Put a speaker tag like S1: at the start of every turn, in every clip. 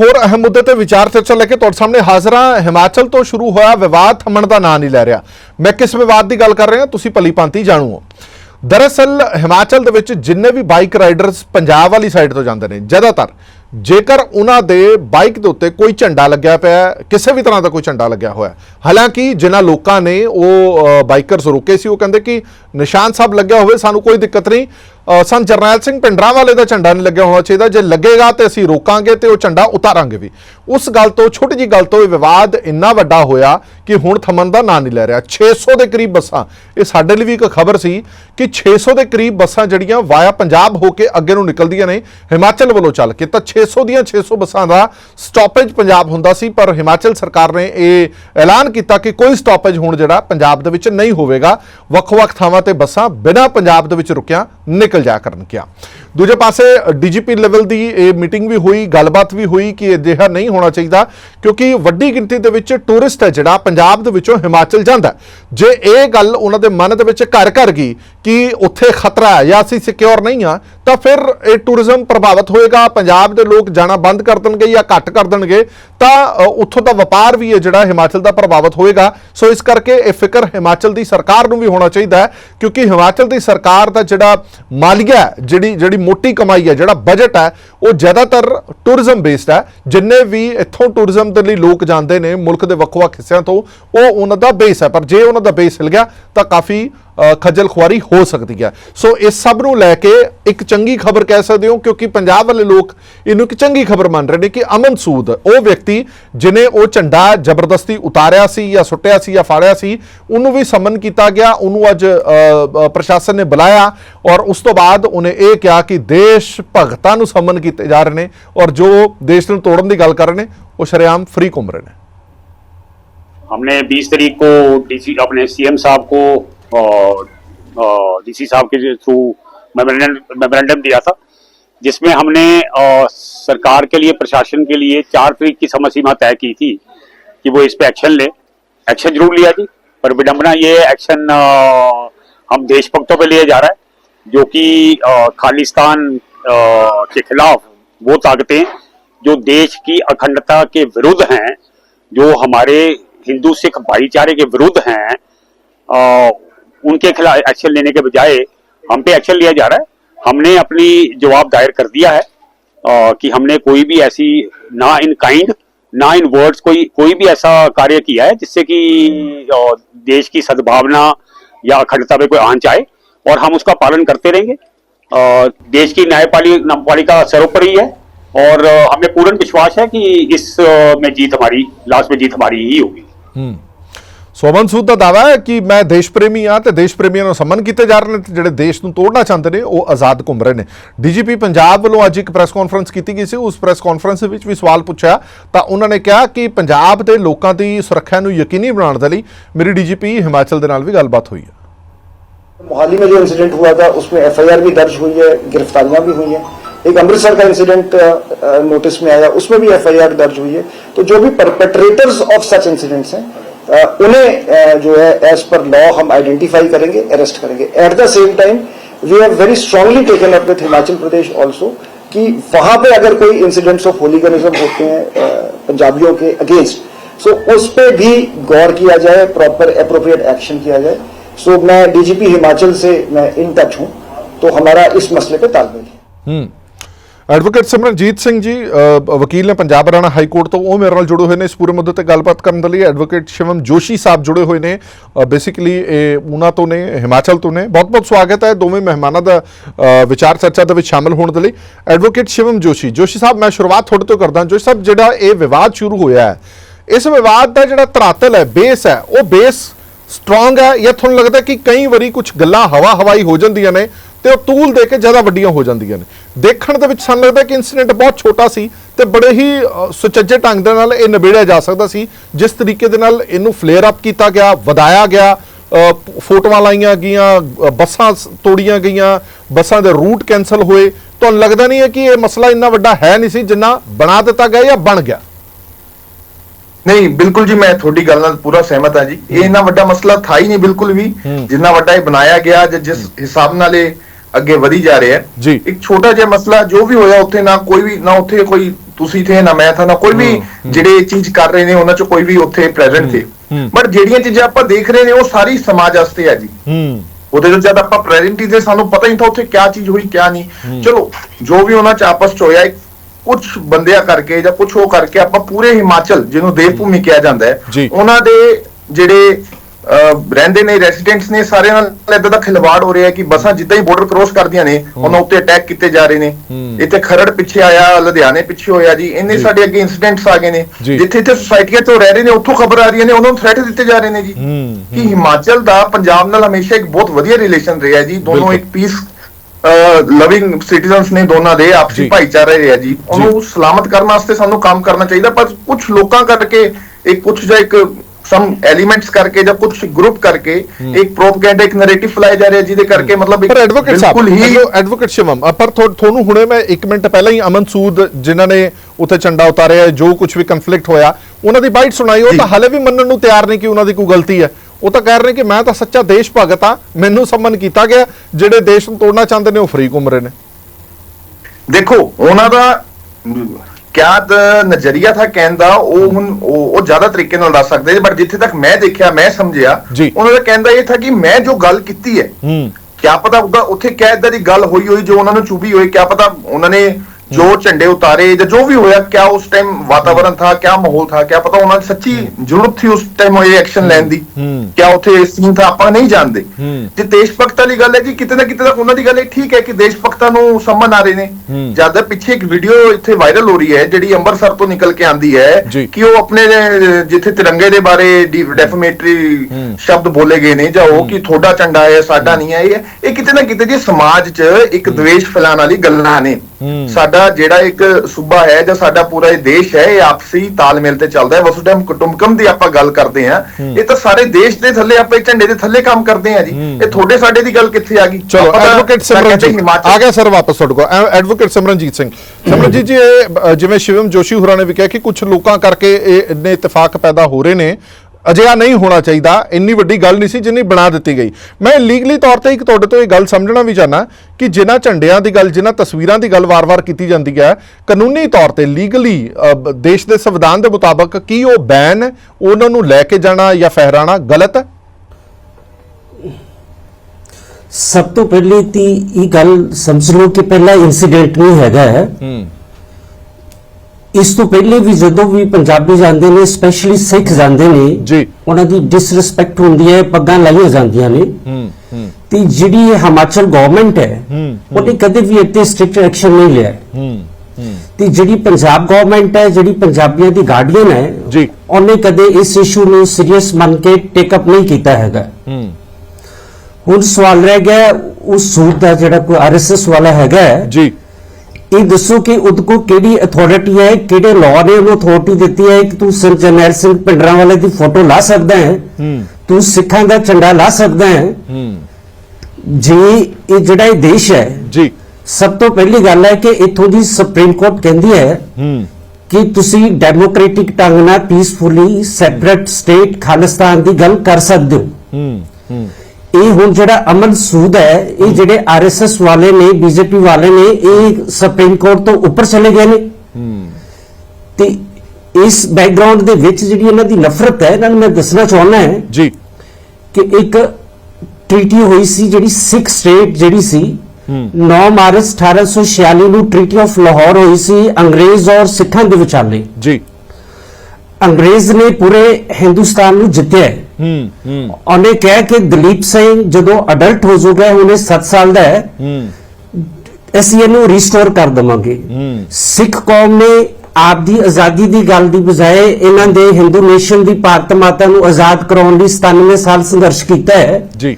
S1: ਹੋਰ ਅਹਿਮ ਮੁੱਦੇ ਤੇ ਵਿਚਾਰ ਚਰਚਾ ਲੈ ਕੇ ਤੁਹਾਡੇ ਸਾਹਮਣੇ ਹਾਜ਼ਰ ਹਾਂ। ਹਿਮਾਚਲ ਤੋਂ ਸ਼ੁਰੂ ਹੋਇਆ ਵਿਵਾਦ ਥੰਮਣ ਦਾ ਨਾਂ ਨਹੀਂ ਲੈ ਰਿਹਾ। ਮੈਂ ਕਿਸ ਵਿਵਾਦ ਦੀ ਗੱਲ ਕਰ ਰਿਹਾ? ਤੁਸੀਂ ਭਲੀ ਭਾਂਤੀ ਜਾਣੂ ਹੋ। ਦਰਅਸਲ, ਹਿਮਾਚਲ ਦੇ ਵਿੱਚ ਜਿੰਨੇ ਵੀ ਬਾਈਕ ਰਾਈਡਰਸ ਪੰਜਾਬ ਵਾਲੀ ਸਾਈਡ ਤੋਂ ਜਾਂਦੇ ਨੇ, ਜ਼ਿਆਦਾਤਰ, ਜੇਕਰ ਉਹਨਾਂ ਦੇ ਬਾਈਕ ਦੇ ਉੱਤੇ ਕੋਈ ਝੰਡਾ ਲੱਗਿਆ ਪਿਆ ਕਿਸੇ ਵੀ ਤਰ੍ਹਾਂ ਦਾ ਕੋਈ ਝੰਡਾ ਲੱਗਿਆ ਹੋਇਆ ਹਾਲਾਂਕਿ, ਜਿਨ੍ਹਾਂ ਲੋਕਾਂ ਨੇ ਉਹ ਬਾਈਕਰਸ ਰੋਕੇ ਸੀ, ਉਹ ਕਹਿੰਦੇ ਕਿ ਨਿਸ਼ਾਨ ਸਾਹਿਬ ਲੱਗਿਆ ਹੋਵੇ, ਸਾਨੂੰ ਕੋਈ ਦਿੱਕਤ ਨਹੀਂ। ਸੰਤ ਜਰਨੈਲ ਸਿੰਘ ਪਿੰਡਰਾਂ ਵਾਲੇ ਦਾ ਝੰਡਾ ਨਹੀਂ ਲੱਗਿਆ ਹੋਣਾ ਚਾਹੀਦਾ। ਜੇ ਲੱਗੇਗਾ ਤੇ ਅਸੀਂ ਰੋਕਾਂਗੇ ਤੇ ਉਹ ਝੰਡਾ ਉਤਾਰਾਂਗੇ ਵੀ। ਉਸ ਗੱਲ ਤੋਂ, ਛੋਟੀ ਜੀ ਗੱਲ ਤੋਂ ਇਹ ਵਿਵਾਦ ਇੰਨਾ ਵੱਡਾ ਹੋਇਆ ਕਿ ਹੁਣ ਥਮਨ ਦਾ ਨਾਂ ਨਹੀਂ ਲੈ ਰਿਹਾ। 600 ਦੇ ਕਰੀਬ ਬੱਸਾਂ, ਇਹ ਸਾਡੇ ਲਈ ਵੀ ਇੱਕ ਖਬਰ ਸੀ ਕਿ 600 ਦੇ ਕਰੀਬ ਬੱਸਾਂ ਜਿਹੜੀਆਂ ਵਾਇਆ ਪੰਜਾਬ ਹੋ ਕੇ ਅੱਗੇ ਨੂੰ ਨਿਕਲਦੀਆਂ ਨੇ, ਹਿਮਾਚਲ ਵੱਲੋਂ ਚੱਲ ਕੇ। ਤਾਂ 600 ਦੀਆਂ 600 ਬੱਸਾਂ ਦਾ ਸਟਾਪੇਜ ਪੰਜਾਬ ਹੁੰਦਾ ਸੀ, ਪਰ ਹਿਮਾਚਲ ਸਰਕਾਰ ਨੇ ਇਹ ਐਲਾਨ ਕੀਤਾ ਕਿ ਕੋਈ ਸਟਾਪੇਜ ਹੁਣ ਜਿਹੜਾ ਪੰਜਾਬ ਦੇ ਵਿੱਚ ਨਹੀਂ ਹੋਵੇਗਾ। ਵੱਖ-ਵੱਖ ਥਾਵਾਂ ਤੇ ਬੱਸਾਂ ਬਿਨਾਂ ਪੰਜਾਬ ਦੇ ਵਿੱਚ ਰੁਕਿਆ ਨਿਕਲ ਜਾ ਕਰਨ ਕਿਹਾ ਦੂਜੇ ਪਾਸੇ ਡੀਜੀਪੀ ਲੈਵਲ ਦੀ ਇਹ ਮੀਟਿੰਗ ਵੀ ਹੋਈ, ਗੱਲਬਾਤ ਵੀ ਹੋਈ ਕਿ ਅਜਿਹਾ ਨਹੀਂ ਹੋਣਾ ਚਾਹੀਦਾ, ਕਿਉਂਕਿ ਵੱਡੀ ਗਿਣਤੀ ਦੇ ਵਿੱਚ ਟੂਰਿਸਟ ਹੈ ਜਿਹੜਾ, ਪੰਜਾਬ ਦੇ ਵਿੱਚੋਂ ਹਿਮਾਚਲ ਜਾਂਦਾ ਜੇ ਇਹ ਗੱਲ ਉਹਨਾਂ ਦੇ ਮਨ ਦੇ ਵਿੱਚ ਘਰ ਘਰ ਗਈ ਕਿ ਉੱਥੇ ਖਤਰਾ ਹੈ ਜਾਂ ਅਸੀਂ ਸਿਕਿਉਰ ਨਹੀਂ ਆ ਤਾਂ ਫਿਰ ਇਹ ਟੂਰਿਜ਼ਮ ਪ੍ਰਭਾਵਿਤ ਹੋਏਗਾ, ਪੰਜਾਬ ਦੇ ਲੋਕ ਜਾਣਾ ਬੰਦ ਕਰ ਦੇਣਗੇ ਜਾਂ ਘੱਟ ਕਰ ਦੇਣਗੇ, ਤਾਂ ਉੱਥੋਂ ਦਾ ਵਪਾਰ ਵੀ ਹੈ ਜਿਹੜਾ ਹਿਮਾਚਲ ਦਾ ਪ੍ਰਭਾਵਿਤ ਹੋਏਗਾ। ਸੋ ਇਸ ਕਰਕੇ ਇਹ ਫਿਕਰ ਹਿਮਾਚਲ ਦੀ ਸਰਕਾਰ ਨੂੰ ਵੀ ਹੋਣਾ ਚਾਹੀਦਾ ਹੈ, ਕਿਉਂਕਿ ਹਿਮਾਚਲ ਦੀ ਸਰਕਾਰ ਦਾ ਜਿਹੜਾ ਮਾਲੀਆ ਜਿਹੜੀ ਜਿਹੜੀ ਮੋਟੀ ਕਮਾਈ ਹੈ, ਜਿਹੜਾ ਬਜਟ ਹੈ, ਉਹ ਜ਼ਿਆਦਾਤਰ ਟੂਰਿਜ਼ਮ ਬੇਸਡ ਹੈ। ਜਿੰਨੇ ਵੀ ਇੱਥੋਂ ਟੂਰਿਜ਼ਮ ਦੇ ਲਈ ਲੋਕ ਜਾਂਦੇ ਨੇ, ਮੁਲਕ ਦੇ ਵੱਖ-ਵੱਖ ਹਿੱਸਿਆਂ ਤੋਂ, ਉਹ ਉਹਨਾਂ ਦਾ ਬੇਸ ਹੈ। ਪਰ ਜੇ ਉਹਨਾਂ ਦਾ ਬੇਸ ਹਿਲ ਗਿਆ, ਤਾਂ ਕਾਫੀ ਖੱਜਲ ਖੁਆਰੀ ਹੋ ਸਕਦੀ ਹੈ ਸੋ ਇਸ ਸਭ ਨੂੰ ਲੈ ਕੇ ਇੱਕ ਚੰਗੀ ਖਬਰ ਕਹਿ ਸਕਦੇ ਹੋ ਕਿਉਂਕਿ ਪੰਜਾਬ ਵਾਲੇ ਲੋਕ ਇਹਨੂੰ ਇੱਕ ਚੰਗੀ ਖਬਰ ਮੰਨ ਰਹੇ ਨੇ ਕਿ ਅਮਨ ਸੂਦ ਉਹ ਵਿਅਕਤੀ ਜਿਨੇ ਉਹ ਝੰਡਾ ਜ਼ਬਰਦਸਤੀ ਉਤਾਰਿਆ ਸੀ ਜਾਂ ਸੁੱਟਿਆ ਸੀ ਜਾਂ ਫਾੜਿਆ ਸੀ ਉਹਨੂੰ ਵੀ ਸਮਨ ਕੀਤਾ ਗਿਆ ਉਹਨੂੰ ਅੱਜ ਅ, ਅ, ਪ੍ਰਸ਼ਾਸਨ ਨੇ ਬੁਲਾਇਆ ਔਰ ਉਸ ਤੋਂ ਬਾਅਦ ਉਹਨੇ ਇਹ ਕਿਹਾ ਕਿ ਦੇਸ਼ ਭਗਤਾਂ ਨੂੰ ਸਮਨ ਕੀਤੇ ਜਾ ਰਹੇ ਨੇ ਔਰ ਜੋ ਦੇਸ਼ ਨੂੰ ਤੋੜਨ ਦੀ ਗੱਲ ਕਰ ਰਹੇ ਨੇ ਉਹ ਸ਼ਰੇਆਮ ਫ੍ਰੀ ਘੁੰਮ ਰਹੇ ਨੇ
S2: हमने 20 तारीख को डीसी अपने सीएम साहब को डीसी साहब के थ्रू मेमोरेंडम दिया था, जिसमें हमने सरकार के लिए, प्रशासन के लिए चार तारीख की समय सीमा तय की थी कि वो इस पे एक्शन ले। एक्शन ज़रूर लिया जी, पर विडम्बना ये एक्शन हम देशभक्तों पे लिए जा रहा है, जो कि खालिस्तान के खिलाफ वो ताकतें जो देश की अखंडता के विरुद्ध हैं, जो हमारे हिंदू, सिख भाईचारे के विरुद्ध हैं उनके खिलाफ एक्शन लेने के बजाय हम पे एक्शन लिया जा रहा है। हमने अपनी जवाब दायर कर दिया है अ, कि हमने कोई भी ऐसी ना इन काइंड ना इन वर्ड्स कोई कोई भी ऐसा कार्य किया है जिससे कि देश की सद्भावना या अखंडता पे कोई आँच आए और हम उसका पालन करते रहेंगे। अ, देश की न्यायपालिका सर्वोपरि है और हमें पूर्ण विश्वास है कि इस में जीत हमारी लास्ट में जीत हमारी ही होगी।
S1: ਸੋ ਅਮਨ ਸੂਦ ਦਾ ਦਾਵਾ ਹੈ ਕਿ ਮੈਂ ਦੇਸ਼ ਪ੍ਰੇਮੀ ਆ ਤੇ ਦੇਸ਼ ਪ੍ਰੇਮੀਆਂ ਨੂੰ ਸੰਮਨ ਕੀਤੇ ਜਾ ਰਹੇ ਨੇ ਤੇ ਜਿਹੜੇ ਦੇਸ਼ ਨੂੰ ਤੋੜਨਾ ਚਾਹੁੰਦੇ ਨੇ ਉਹ ਆਜ਼ਾਦ ਘੁੰਮ ਰਹੇ ਨੇ ਡੀਜੀਪੀ ਪੰਜਾਬ ਵੱਲੋਂ ਅੱਜ ਇੱਕ ਪ੍ਰੈਸ ਕਾਨਫਰੰਸ ਕੀਤੀ ਗਈ ਸੀ ਉਸ ਪ੍ਰੈਸ ਕਾਨਫਰੰਸ ਵਿੱਚ ਵੀ ਸਵਾਲ ਪੁੱਛਿਆ ਤਾਂ ਉਹਨਾਂ ਨੇ ਕਿਹਾ ਕਿ ਪੰਜਾਬ ਦੇ ਲੋਕਾਂ ਦੀ ਸੁਰੱਖਿਆ ਨੂੰ ਯਕੀਨੀ ਬਣਾਉਣ ਦੇ ਲਈ ਮੇਰੀ ਡੀਜੀਪੀ ਹਿਮਾਚਲ ਦੇ ਨਾਲ ਵੀ ਗੱਲਬਾਤ ਹੋਈ ਹੈ
S3: मोहाली में जो इंसिडेंट हुआ था उसमें एफआईआर भी दर्ज हुई है गिरफ्तारियां भी हुई हैं एक अमृतसर का इंसिडेंट नोटिस में आया उसमें भी एफआईआर दर्ज हुई है तो जो भी परपेट्रेटर्स ऑफ सच इंसिडेंट्स हैं अ, उन्हें जो है एज पर लॉ हम आइडेंटिफाई करेंगे अरेस्ट करेंगे. At the same time we have very strongly taken up with Himachal Pradesh also कि वहाँ पे अगर कोई इंसिडेंट्स ऑफ़ होलीगनिज्म होते हैं पंजाबियों के अगेंस्ट सो उस पर भी गौर किया जाए प्रॉपर अप्रोप्रिएट एक्शन किया जाए. सो मैं डीजीपी हिमाचल से मैं इन टच हूँ तो हमारा इस मसले पे तालमेल है।
S1: ਐਡਵੋਕੇਟ ਸਿਮਰਨਜੀਤ ਸਿੰਘ ਜੀ ਵਕੀਲ ਨੇ ਪੰਜਾਬ ਹਰਿਆਣਾ ਹਾਈ ਕੋਰਟ ਤੋਂ ਉਹ ਮੇਰੇ ਨਾਲ ਜੁੜੇ ਹੋਏ ਨੇ। ਇਸ ਪੂਰੇ ਮੁੱਦੇ ਤੇ ਗੱਲਬਾਤ ਕਰਨ ਦੇ ਲਈ ਐਡਵੋਕੇਟ ਸ਼ਿਵਮ ਜੋਸ਼ੀ ਸਾਹਿਬ ਜੁੜੇ ਹੋਏ ਨੇ। ਬੇਸਿਕਲੀ ਇਹ ਉਹਨਾਂ ਤੋਂ ਨੇ ਹਿਮਾਚਲ ਤੋਂ ਨੇ। ਬਹੁਤ ਬਹੁਤ ਸਵਾਗਤ ਹੈ ਦੋਵੇਂ ਮਹਿਮਾਨਾਂ ਦਾ ਵਿਚਾਰ ਚਰਚਾ ਦੇ ਵਿੱਚ ਸ਼ਾਮਲ ਹੋਣ ਦੇ ਲਈ। ਐਡਵੋਕੇਟ ਸ਼ਿਵਮ ਜੋਸ਼ੀ ਜੋਸ਼ੀ ਸਾਹਿਬ, ਮੈਂ ਸ਼ੁਰੂਆਤ ਤੁਹਾਡੇ ਤੋਂ ਕਰਦਾ ਜੋਸ਼ੀ ਸਾਹਿਬ, ਜਿਹੜਾ ਇਹ ਵਿਵਾਦ ਸ਼ੁਰੂ ਹੋਇਆ ਹੈ, ਇਸ ਵਿਵਾਦ ਦਾ ਜਿਹੜਾ ਧਰਾਤਲ ਹੈ ਬੇਸ ਹੈ, ਉਹ ਬੇਸ ਸਟਰੋਂਗ ਹੈ ਜਾਂ ਤੁਹਾਨੂੰ ਲੱਗਦਾ ਕਿ ਕਈ ਵਾਰੀ ਕੁਝ ਗੱਲਾਂ ਹਵਾ ਹਵਾਈ ਹੋ ਜਾਂਦੀਆਂ ਨੇ? ਤੇ ਉਹ ਤੂਲ ਦੇ ਕੇ ਜ਼ਿਆਦਾ ਵੱਡੀਆਂ ਹੋ ਜਾਂਦੀਆਂ ਨੇ। ਦੇਖਣ ਦੇ ਵਿੱਚ ਸਾਨੂੰ ਲੱਗਦਾ ਕਿ ਇਨਸੀਡੈਂਟ ਬਹੁਤ ਛੋਟਾ ਸੀ ਤੇ ਬੜੇ ਹੀ ਸੁਚੱਜੇ ਢੰਗ ਦੇ ਨਾਲ ਇਹ ਨਿਬੇੜਿਆ ਜਾ ਸਕਦਾ ਸੀ। ਜਿਸ ਤਰੀਕੇ ਦੇ ਨਾਲ ਇਹਨੂੰ ਫਲੇਅਰ ਅਪ ਕੀਤਾ ਗਿਆ ਵਧਾਇਆ ਗਿਆ ਫੋਟੋਆਂ ਲਾਈਆਂ ਗਈਆਂ ਬੱਸਾਂ ਤੋੜੀਆਂ ਗਈਆਂ ਬੱਸਾਂ ਦੇ ਰੂਟ ਕੈਨਸਲ ਹੋਏ। ਤੁਹਾਨੂੰ ਲੱਗਦਾ ਨਹੀਂ ਹੈ ਕਿ ਇਹ ਮਸਲਾ ਇੰਨਾ ਵੱਡਾ ਹੈ ਨਹੀਂ ਸੀ ਜਿੰਨਾ ਬਣਾ ਦਿੱਤਾ ਗਿਆ ਜਾਂ ਬਣ ਗਿਆ?
S4: ਨਹੀਂ ਬਿਲਕੁਲ ਜੀ ਮੈਂ ਤੁਹਾਡੀ ਗੱਲ ਨਾਲ ਪੂਰਾ ਸਹਿਮਤ ਹਾਂ ਜੀ। ਇਹ ਇੰਨਾ ਵੱਡਾ ਮਸਲਾ ਥਾ ਹੀ ਨਹੀਂ ਬਿਲਕੁਲ ਵੀ ਜਿੰਨਾ ਵੱਡਾ ਇਹ ਬਣਾਇਆ ਗਿਆ ਜਾਂ ਜਿਸ ਹਿਸਾਬ ਨਾਲ ਇਹ ਅੱਗੇ ਵਧੀ ਜਾ ਰਿਹਾ ਹੈ। ਇੱਕ ਛੋਟਾ ਜਿਹਾ ਮਸਲਾ ਜੋ ਵੀ ਹੋਇਆ ਉੱਥੇ ਨਾ ਕੋਈ ਵੀ ਨਾ ਉੱਥੇ ਕੋਈ ਤੁਸੀਂ ਥੇ ਨਾ ਮੈਂ ਥਾ ਨਾ ਕੋਈ ਵੀ ਜਿਹੜੇ ਇਹ ਚੀਜ਼ ਕਰ ਰਹੇ ਨੇ ਉਹਨਾਂ ਚ ਕੋਈ ਵੀ ਉੱਥੇ ਪ੍ਰੈਜ਼ੈਂਟ ਸੀ। ਬਟ ਜਿਹੜੀਆਂ ਚੀਜ਼ਾਂ ਆਪਾਂ ਦੇਖ ਰਹੇ ਨੇ ਉਹ ਸਾਰੀ ਸਮਾਜ ਵਾਸਤੇ ਹੈ ਜੀ।
S1: ਹੂੰ।
S4: ਉਹਦੇ ਤੋਂ ਜਦ ਆਪਾਂ ਪ੍ਰੈਜ਼ੈਂਟ ਦੇ ਸਾਨੂੰ ਪਤਾ ਹੀ ਨਹੀਂ ਤਾਂ ਉੱਥੇ ਕੀ ਚੀਜ਼ ਹੋਈ ਕੀ ਨਹੀਂ। ਚਲੋ ਜੋ ਵੀ ਉਹਨਾਂ ਚ ਆਪਸ ਚ ਹੋਇਆ ਕੁਝ ਬੰਦਿਆਂ ਕਰਕੇ ਜਾਂ ਕੁਝ ਉਹ ਕਰਕੇ ਆਪਾਂ ਪੂਰੇ ਹਿਮਾਚਲ ਜਿਹਨੂੰ ਦੇਵ ਭੂਮੀ ਕਿਹਾ ਜਾਂਦਾ। ਹੈ ਉਹਨਾਂ ਦੇ ਜਿਹੜੇ ਰਹਿੰਦੇ ਨੇ ਰੈਜ਼ੀਡੈਂਟਸ ਨੇ ਸਾਰਿਆਂ ਨਾਲ ਇਦਾਂ ਦਾ ਖਿਲਵਾੜ ਹੋ ਰਿਹਾ ਹੈ ਕਿ ਬੱਸਾਂ ਜਿੱਦਾਂ ਹੀ ਬਾਰਡਰ ਕ੍ਰੋਸ ਕਰਦੀਆਂ ਨੇ ਉਹਨਾਂ ਉੱਤੇ ਅਟੈਕ ਕੀਤੇ ਜਾ ਰਹੇ ਨੇ। ਇੱਥੇ ਖਰੜ ਪਿੱਛੇ ਆਇਆ ਲੁਧਿਆਣੇ ਪਿੱਛੇ ਹੋਇਆ ਜੀ। ਇੰਨੇ ਸਾਡੇ ਅੱਗੇ ਇਨਸੀਡੈਂਟਸ ਆ ਗਏ ਨੇ। ਜਿੱਥੇ ਇੱਥੇ ਸੁਸਾਇਟੀਆਂ ਤੋਂ ਰਹਿ ਰਹੇ ਨੇ ਉੱਥੋਂ ਖਬਰ ਆ ਰਹੀਆਂ ਨੇ ਉਹਨਾਂ ਨੂੰ ਥ੍ਰੈਟ ਦਿੱਤੇ ਜਾ ਰਹੇ ਨੇ ਜੀ। ਕਿ ਹਿਮਾਚਲ ਦਾ ਪੰਜਾਬ ਨਾਲ ਹਮੇਸ਼ਾ ਇੱਕ ਬਹੁਤ ਵਧੀਆ ਰਿਲੇਸ਼ਨ ਰਿਹਾ ਜੀ। ਦੋਨੋਂ। ਇੱਕ ਪੀਸ ਲਵਿੰਗ ਸਿਟੀਜ਼ਨਸ ਨੇ ਦੋਨਾਂ ਦੇ। ਆਪਸੀ ਭਾਈਚਾਰਾ ਰਿਹਾ ਜੀ। ਉਹਨੂੰ ਸਲਾਮਤ ਕਰਨ ਵਾਸਤੇ ਸਾਨੂੰ ਕੰਮ ਕਰਨਾ ਚਾਹੀਦਾ ਪਰ ਕੁਝ ਲੋਕਾਂ ਕਰਕੇ ਇੱਕ ਕੁਝ ਜਾਂ ਇੱਕ ਸਮ ਐਲੀਮੈਂਟਸ ਕਰਕੇ ਜਾਂ ਕੁਝ ਗਰੁੱਪ ਕਰਕੇ ਇੱਕ ਪ੍ਰੋਪਗੈਂਡਾ ਇੱਕ ਨੈਰੇਟਿਵ ਫਲਾਇਆ ਜਾ ਰਿਹਾ ਜਿਹਦੇ ਕਰਕੇ ਮਤਲਬ ਇੱਕ
S1: ਪਰ ਐਡਵੋਕੇਟ ਸਾਹਿਬ
S4: ਬਿਲਕੁਲ ਹੀ
S1: ਐਡਵੋ- ਐਡਵੋਕੇਟ ਸ਼ਿਵਮ ਅ, ਪਰ ਤੁਹਾਨੂੰ ਹੁਣੇ ਮੈਂ 1 ਮਿੰਟ ਪਹਿਲਾਂ ਹੀ ਅਮਨ ਸੂਦ ਜਿਨ੍ਹਾਂ ਨੇ ਉੱਥੇ ਝੰਡਾ ਉਤਾਰਿਆ ਜੋ ਕੁਝ ਵੀ ਕਨਫਲਿਕਟ ਹੋਇਆ ਉਹਨਾਂ ਦੀ ਬਾਈਟ ਸੁਣਾਈ ਉਹ। ਤਾਂ ਹਲੇ ਵੀ ਮੰਨਣ ਨੂੰ ਤਿਆਰ ਨਹੀਂ ਕਿ ਉਹਨਾਂ ਦੀ ਕੋਈ ਗਲਤੀ ਹੈ। ਉਹ ਤਾਂ ਕਹਿ ਰਹੇ ਕਿ ਮੈਂ ਤਾਂ ਸੱਚਾ ਦੇਸ਼ ਭਗਤ ਆ ਮੈਨੂੰ ਸੰਮਨ ਕੀਤਾ ਗਿਆ ਜਿਹੜੇ ਦੇਸ਼ ਨੂੰ ਤੋੜਨਾ ਚਾਹੁੰਦੇ ਨੇ ਉਹ ਫਰੀ ਘੁੰਮ ਰਹੇ ਨੇ।
S4: ਦੇਖੋ ਉਹਨਾਂ ਦਾ ਕਿਆ ਨਜ਼ਰੀਆ ਥਾ ਕਹਿਣ ਦਾ ਉਹ ਹੁਣ ਉਹ ਉਹ ਜ਼ਿਆਦਾ ਤਰੀਕੇ ਨਾਲ ਦੱਸ ਸਕਦੇ ਬਟ ਜਿੱਥੇ ਤੱਕ ਮੈਂ ਦੇਖਿਆ ਮੈਂ ਸਮਝਿਆ। ਉਹਨਾਂ ਦਾ ਕਹਿੰਦਾ ਇਹ ਥਾ ਕਿ ਮੈਂ ਜੋ ਗੱਲ ਕੀਤੀ ਹੈ
S1: ਹੂੰ
S4: ਕਿਆ ਪਤਾ ਉਹਦਾ ਉੱਥੇ ਕਿਆ ਏਦਾਂ ਦੀ ਗੱਲ ਹੋਈ ਹੋਈ ਜੋ ਉਹਨਾਂ ਨੂੰ ਚੁਭੀ ਹੋਈ ਕਿਆ ਪਤਾ ਉਹਨਾਂ ਨੇ ਜੋ ਝੰਡੇ ਉਤਾਰੇ ਜਾਂ ਜੋ ਵੀ ਹੋਇਆ ਕਿਆ ਉਸ ਟਾਈਮ ਵਾਤਾਵਰਣ ਥਾ ਕਿਆ ਮਾਹੌਲ ਥਾ ਕਿਆ ਪਤਾ ਉਹਨਾਂ ਦੀ ਸੱਚੀ ਜ਼ਰੂਰਤ ਸੀ ਉਸ ਟਾਈਮ ਇਹ ਐਕਸ਼ਨ ਲੈਣ ਦੀ। ਕਿਆ ਉੱਥੇ ਸੀਨ ਥਾ ਆਪਾਂ ਨਹੀਂ ਜਾਣਦੇ। ਜੇ ਦੇਸ਼ ਭਗਤਾਂ ਦੀ ਗੱਲ ਹੈ ਜੀ ਕਿਤੇ ਨਾ ਕਿਤੇ ਤੱਕ ਉਹਨਾਂ ਦੀ ਗੱਲ ਇਹ ਠੀਕ ਹੈ ਕਿ ਦੇਸ਼ ਭਗਤਾਂ ਨੂੰ ਸੰਮਨ ਆ ਰਹੇ ਨੇ। ਜਦ ਪਿੱਛੇ ਇੱਕ ਵੀਡੀਓ ਇੱਥੇ ਵਾਇਰਲ ਹੋ ਰਹੀ ਹੈ ਜਿਹੜੀ ਅੰਮ੍ਰਿਤਸਰ ਤੋਂ ਨਿਕਲ ਕੇ ਆਂਦੀ ਹੈ। ਕਿ ਉਹ ਆਪਣੇ ਜਿੱਥੇ ਤਿਰੰਗੇ ਦੇ ਬਾਰੇ ਡੈਫਾਮੇਟਰੀ ਸ਼ਬਦ ਬੋਲੇ ਗਏ ਨੇ ਜਾਂ ਉਹ ਕਿ ਤੁਹਾਡਾ ਝੰਡਾ ਹੈ ਸਾਡਾ ਨਹੀਂ ਹੈ ਇਹ ਕਿਤੇ ਨਾ ਕਿਤੇ ਜੀ ਸਮਾਜ 'ਚ ਇੱਕ ਦਵੇਸ਼ ਫੈਲਾਉਣ ਵਾਲੀ ਗੱਲਾਂ ਨੇ। ਸਾਡਾ ਜਿਹੜਾ ਇੱਕ ਸੂਬਾ ਹੈ ਜਾਂ ਸਾਡਾ ਪੂਰਾ ਇਹ ਦੇਸ਼ ਹੈ ਇਹ ਆਪਸੀ ਤਾਲਮੇਲ ਤੇ ਚੱਲਦਾ ਹੈ। ਵਸੁਧੈਵ ਕੁਟੁੰਬਕਮ ਦੀ ਆਪਾਂ ਗੱਲ ਕਰਦੇ ਹਾਂ। ਇਹ ਤਾਂ ਸਾਰੇ ਦੇਸ਼ ਦੇ ਥੱਲੇ ਆਪਾਂ ਝੰਡੇ ਦੇ ਥੱਲੇ ਕੰਮ ਕਰਦੇ ਹਾਂ ਜੀ। ਇਹ ਤੁਹਾਡੇ ਸਾਡੇ ਦੀ ਗੱਲ ਕਿੱਥੇ ਆ ਗਈ?
S1: ਚਲੋ ਐਡਵੋਕੇਟ ਸਿਮਰਨਜੀਤ। ਆ ਗਿਆ ਸਰ ਵਾਪਸ ਤੁਹਾਡੇ ਕੋਲ। ਐਡਵੋਕੇਟ ਸਿਮਰਨਜੀਤ ਸਿੰਘ। ਸਿਮਰਨਜੀਤ ਜੀ ਜਿਵੇਂ ਸ਼ਿਵਮ ਜੋਸ਼ੀ ਹੋਰਾਂ ਨੇ ਵੀ ਕਿਹਾ ਕਿ ਕੁਝ ਲੋਕਾਂ ਕਰਕੇ ਇਹ ਇੰਨੇ ਇਤਫਾਕ ਪੈਦਾ ਹੋ ਰਹੇ ਨੇ। ਅਜਿਹਾ ਨਹੀਂ ਹੋਣਾ ਚਾਹੀਦਾ। ਇੰਨੀ ਵੱਡੀ ਗੱਲ ਨਹੀਂ ਸੀ ਜਿੰਨੀ ਬਣਾ ਦਿੱਤੀ ਗਈ। ਮੈਂ ਲੀਗਲੀ ਤੌਰ ਤੇ ਇੱਕ ਤੁਹਾਡੇ ਤੋਂ ਇਹ ਗੱਲ ਸਮਝਣਾ ਵੀ ਚਾਹਨਾ ਕਿ ਜਿਨ੍ਹਾਂ ਝੰਡਿਆਂ ਦੀ ਗੱਲ ਜਿਨ੍ਹਾਂ ਤਸਵੀਰਾਂ ਦੀ ਗੱਲ ਵਾਰ-ਵਾਰ ਕੀਤੀ ਜਾਂਦੀ ਹੈ ਕਾਨੂੰਨੀ ਤੌਰ ਤੇ ਲੀਗਲੀ ਦੇਸ਼ ਦੇ ਸੰਵਿਧਾਨ ਦੇ ਮੁਤਾਬਕ ਕੀ ਉਹ ਬੈਨ ਉਹਨਾਂ ਨੂੰ ਲੈ ਕੇ ਜਾਣਾ ਜਾਂ ਫਹਿਰਾਣਾ ਗਲਤ? ਹੈ
S5: ਸਭ ਤੋਂ ਪਹਿਲੇ ਤੀ ਇਹ ਗੱਲ ਸਮਝ ਲਓ ਕਿ ਪਹਿਲਾ ਇਨਸੀਡੈਂਟ ਨਹੀਂ ਹੈਗਾ। ਹੈ। ਇਸ ਤੋਂ ਪਹਿਲੇ ਵੀ ਜਦੋਂ ਵੀ ਪੰਜਾਬੀ ਜਾਂਦੇ ਨੇ ਸਪੈਸ਼ਲੀ ਸਿੱਖ ਜਾਂਦੇ ਨੇ
S1: ਜੀ।
S5: ਉਹਨਾਂ ਦੀ ਡਿਸਰੈਸਪੈਕਟ ਹੁੰਦੀ ਹੈ ਪੱਗਾਂ ਲਾਈਆਂ ਜਾਂਦੀਆਂ ਨੇ। ਤੇ ਜਿਹੜੀ ਇਹ ਹਿਮਾਚਲ ਗਵਰਨਮੈਂਟ ਹੈ ਉਹਨੇ ਕਦੇ ਵੀ ਇੱਥੇ ਸਟ੍ਰਿਕਟ ਐਕਸ਼ਨ ਨਹੀਂ ਲਿਆ। ਤੇ ਜਿਹੜੀ ਪੰਜਾਬ ਗਵਰਨਮੈਂਟ ਹੈ ਜਿਹੜੀ ਪੰਜਾਬੀਆਂ ਦੀ ਗਾਰਡੀਅਨ ਹੈ
S1: ਜੀ।
S5: ਉਹਨੇ ਕਦੇ ਇਸ ਇਸ਼ੂ ਨੂੰ ਸੀਰੀਅਸ ਮੰਨ ਕੇ ਟੇਕ ਅਪ ਨਹੀਂ ਕੀਤਾ ਹੈਗਾ। ਹੁਣ ਸਵਾਲ ਰਹਿ ਗਿਆ ਉਸ ਸੂਟ ਦਾ ਜਿਹੜਾ ਕੋਈ ਆਰਐਸਐਸ ਵਾਲਾ ਹੈਗਾ
S1: ਜੀ।
S5: ਇਹ ਦੱਸੋ ਕਿ ਉਹਦੇ ਕੋਲ ਕਿਹੜੀ ਅਥਾਰਟੀ ਹੈ ਕਿਹੜੇ ਲਾਅ ਨੇ ਉਹਨੂੰ ਅਥਾਰਟੀ ਦਿੱਤੀ ਹੈ? ਕਿ ਤੂੰ ਸਰ ਜਰਨੈਲ ਸਿੰਘ ਪਿੰਡਰਾਂ ਵਾਲੇ ਦੀ ਫੋਟੋ ਲਾ ਸਕਦਾ ਹੈ। ਤੂੰ ਸਿੱਖਾਂ ਦਾ ਝੰਡਾ ਲਾ ਸਕਦਾ ਹੈ। ਜੇ ਇਹ ਜਿਹੜਾ ਇਹ ਦੇਸ਼ ਹੈ
S1: ਜੀ।
S5: ਸਭ ਤੋਂ ਪਹਿਲੀ ਗੱਲ ਹੈ ਕਿ ਇੱਥੋਂ ਦੀ ਸੁਪਰੀਮ ਕੋਰਟ ਕਹਿੰਦੀ ਹੈ ਕਿ ਤੁਸੀਂ ਡੈਮੋਕ੍ਰੈਟਿਕ ਢੰਗ ਨਾਲ ਪੀਸਫੁਲੀ ਸੈਪਰੇਟ ਸਟੇਟ ਖਾਲਿਸਤਾਨ ਦੀ ਗੱਲ ਕਰ ਸਕਦੇ ਹੋ। ਇਹ ਹੁਣ ਜਿਹੜਾ ਅਮਨ ਸੂਦ ਹੈ ਇਹ ਜਿਹੜੇ ਆਰਐਸਐਸ ਵਾਲੇ ਨੇ ਬੀਜੇਪੀ ਵਾਲੇ ਨੇ ਇਹ ਸੁਪਰੀਮ ਕੋਰਟ ਤੋਂ ਉੱਪਰ ਚਲੇ ਗਏ ਨੇ। ਤੇ ਇਸ ਬੈਕਗ੍ਰਾਉਂਡ ਦੇ ਵਿੱਚ ਜਿਹੜੀ ਇਹਨਾਂ ਦੀ ਨਫ਼ਰਤ ਹੈ ਇਹਨਾਂ ਨੂੰ ਮੈਂ ਦੱਸਣਾ ਚਾਹੁੰਦਾ ਹੈ
S1: ਜੀ।
S5: ਕਿ ਇੱਕ ਟ੍ਰੀਟੀ ਹੋਈ ਸੀ ਜਿਹੜੀ ਸਿੱਖ ਸਟੇਟ ਜਿਹੜੀ ਸੀ 9 ਮਾਰਚ 1846 ਨੂੰ ਟ੍ਰੀਟੀ ਆਫ ਲਾਹੌਰ ਹੋਈ ਸੀ ਅੰਗਰੇਜ਼ ਔਰ ਸਿੱਖਾਂ ਦੇ ਵਿਚਾਲੇ।
S1: ਜੀ।
S5: ਅੰਗਰੇਜ਼ ਨੇ ਪੂਰੇ ਹਿੰਦੁਸਤਾਨ ਨੂੰ ਜਿੱਤਿਆ ਹੈ।
S1: ਹੂੰ ਹੂੰ।
S5: ਉਹਨੇ ਕਿਹਾ ਕਿ ਦਲੀਪ ਸਿੰਘ ਜਦੋਂ ਅਡਲਟ ਹੋ ਜਾਊਗਾ ਉਹਨੇ 7 ਸਾਲ ਦਾ ਹੈ। ਅਸੀਂ ਇਹਨੂੰ ਰੀਸਟੋਰ ਕਰ ਦਵਾਂਗੇ। ਸਿੱਖ ਕੌਮ ਨੇ ਆਪ ਦੀ ਆਜ਼ਾਦੀ ਦੀ ਗੱਲ ਦੀ ਬਜਾਏ ਇਹਨਾਂ ਦੇ ਹਿੰਦੂ ਨੇਸ਼ਨ ਦੀ ਭਾਰਤ ਮਾਤਾ ਨੂੰ ਆਜ਼ਾਦ ਕਰਾਉਣ ਲਈ 97 ਸਾਲ ਸੰਘਰਸ਼ ਕੀਤਾ ਹੈ।
S1: ਜੀ।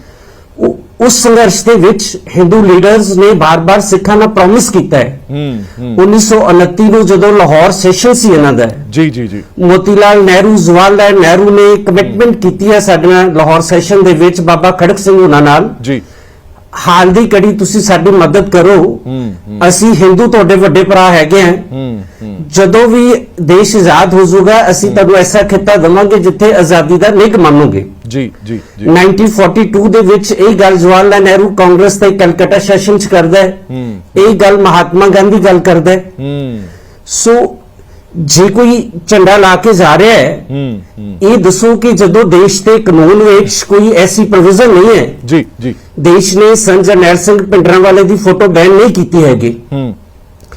S5: ਉਸ ਸੰਘਰਸ਼ ਦੇ ਵਿੱਚ ਹਿੰਦੂ ਲੀਡਰਸ ਨੇ ਬਾਰ-ਬਾਰ ਸਿੱਖਾਂ ਨਾਲ ਪ੍ਰੋਮਿਸ ਕੀਤਾ ਹੈ।
S1: ਹੂੰ
S5: 1929 ਨੂੰ ਜਦੋਂ ਲਾਹੌਰ ਸੈਸ਼ਨ ਸੀ ਇਹਨਾਂ ਦਾ
S1: ਜੀ ਜੀ ਜੀ।
S5: ਮੋਤੀ ਲਾਲ ਨਹਿਰੂ ਜਵਾਹਰ ਲਾਲ ਨਹਿਰੂ ਨੇ ਕਮਿਟਮੈਂਟ ਕੀਤੀ ਹੈ ਸਾਡੇ ਨਾਲ ਲਾਹੌਰ ਸੈਸ਼ਨ ਦੇ ਵਿੱਚ ਬਾਬਾ ਖੜਕ ਸਿੰਘ ਉਹਨਾਂ ਨਾਲ।
S1: ਜੀ।
S5: ਹਾਲ ਦੀ ਕੜੀ ਤੁਸੀਂ ਸਾਡੀ ਮਦਦ ਕਰੋ। ਅਸੀਂ ਹਿੰਦੂ ਤੁਹਾਡੇ ਵੱਡੇ ਭਰਾ ਹੈਗੇ ਆ ਜਦੋਂ ਵੀ ਦੇਸ਼ ਆਜ਼ਾਦ ਹੋ ਜਾਊਗਾ ਅਸੀਂ ਤੁਹਾਨੂੰ ਐਸਾ ਖਿੱਤਾ ਦਵਾਂਗੇ ਜਿੱਥੇ ਆਜ਼ਾਦੀ ਦਾ ਨਿਗ ਮੰਨੋਗੇ।
S1: ਜੀ ਜੀ ਜੀ।
S5: 1942 ਦੇ ਵਿੱਚ ਇਹ ਗੱਲ ਜਵਾਹਰ ਲਾਲ ਨਹਿਰੂ ਕਾਂਗਰਸ ਦੇ ਕਲਕੱਤਾ ਸੈਸ਼ਨ ਚ ਕਰਦਾ ਹੈ। ਇਹ ਗੱਲ ਮਹਾਤਮਾ ਗਾਂਧੀ ਗੱਲ ਕਰਦਾ ਹੂੰ। ਸੋ ਜੇ ਕੋਈ ਝੰਡਾ ਲਾ ਕੇ ਜਾ ਰਿਹਾ ਹੈ ਇਹ ਦੱਸੋ ਕਿ ਜਦੋਂ ਦੇਸ਼ ਦੇ ਕਾਨੂੰਨ ਵਿੱਚ ਕੋਈ ਐਸੀ ਪ੍ਰੋਵੀਜ਼ਨ ਨਹੀਂ ਹੈ
S1: ਜੀ ਜੀ।
S5: ਦੇਸ਼ ਨੇ ਸੰਤ ਜਰਨੈਲ ਸਿੰਘ ਪਿੰਡਰਾਂ ਵਾਲੇ ਦੀ ਫੋਟੋ ਬੈਨ ਨਹੀਂ ਕੀਤੀ ਹੈਗੀ।
S1: ਹੂੰ।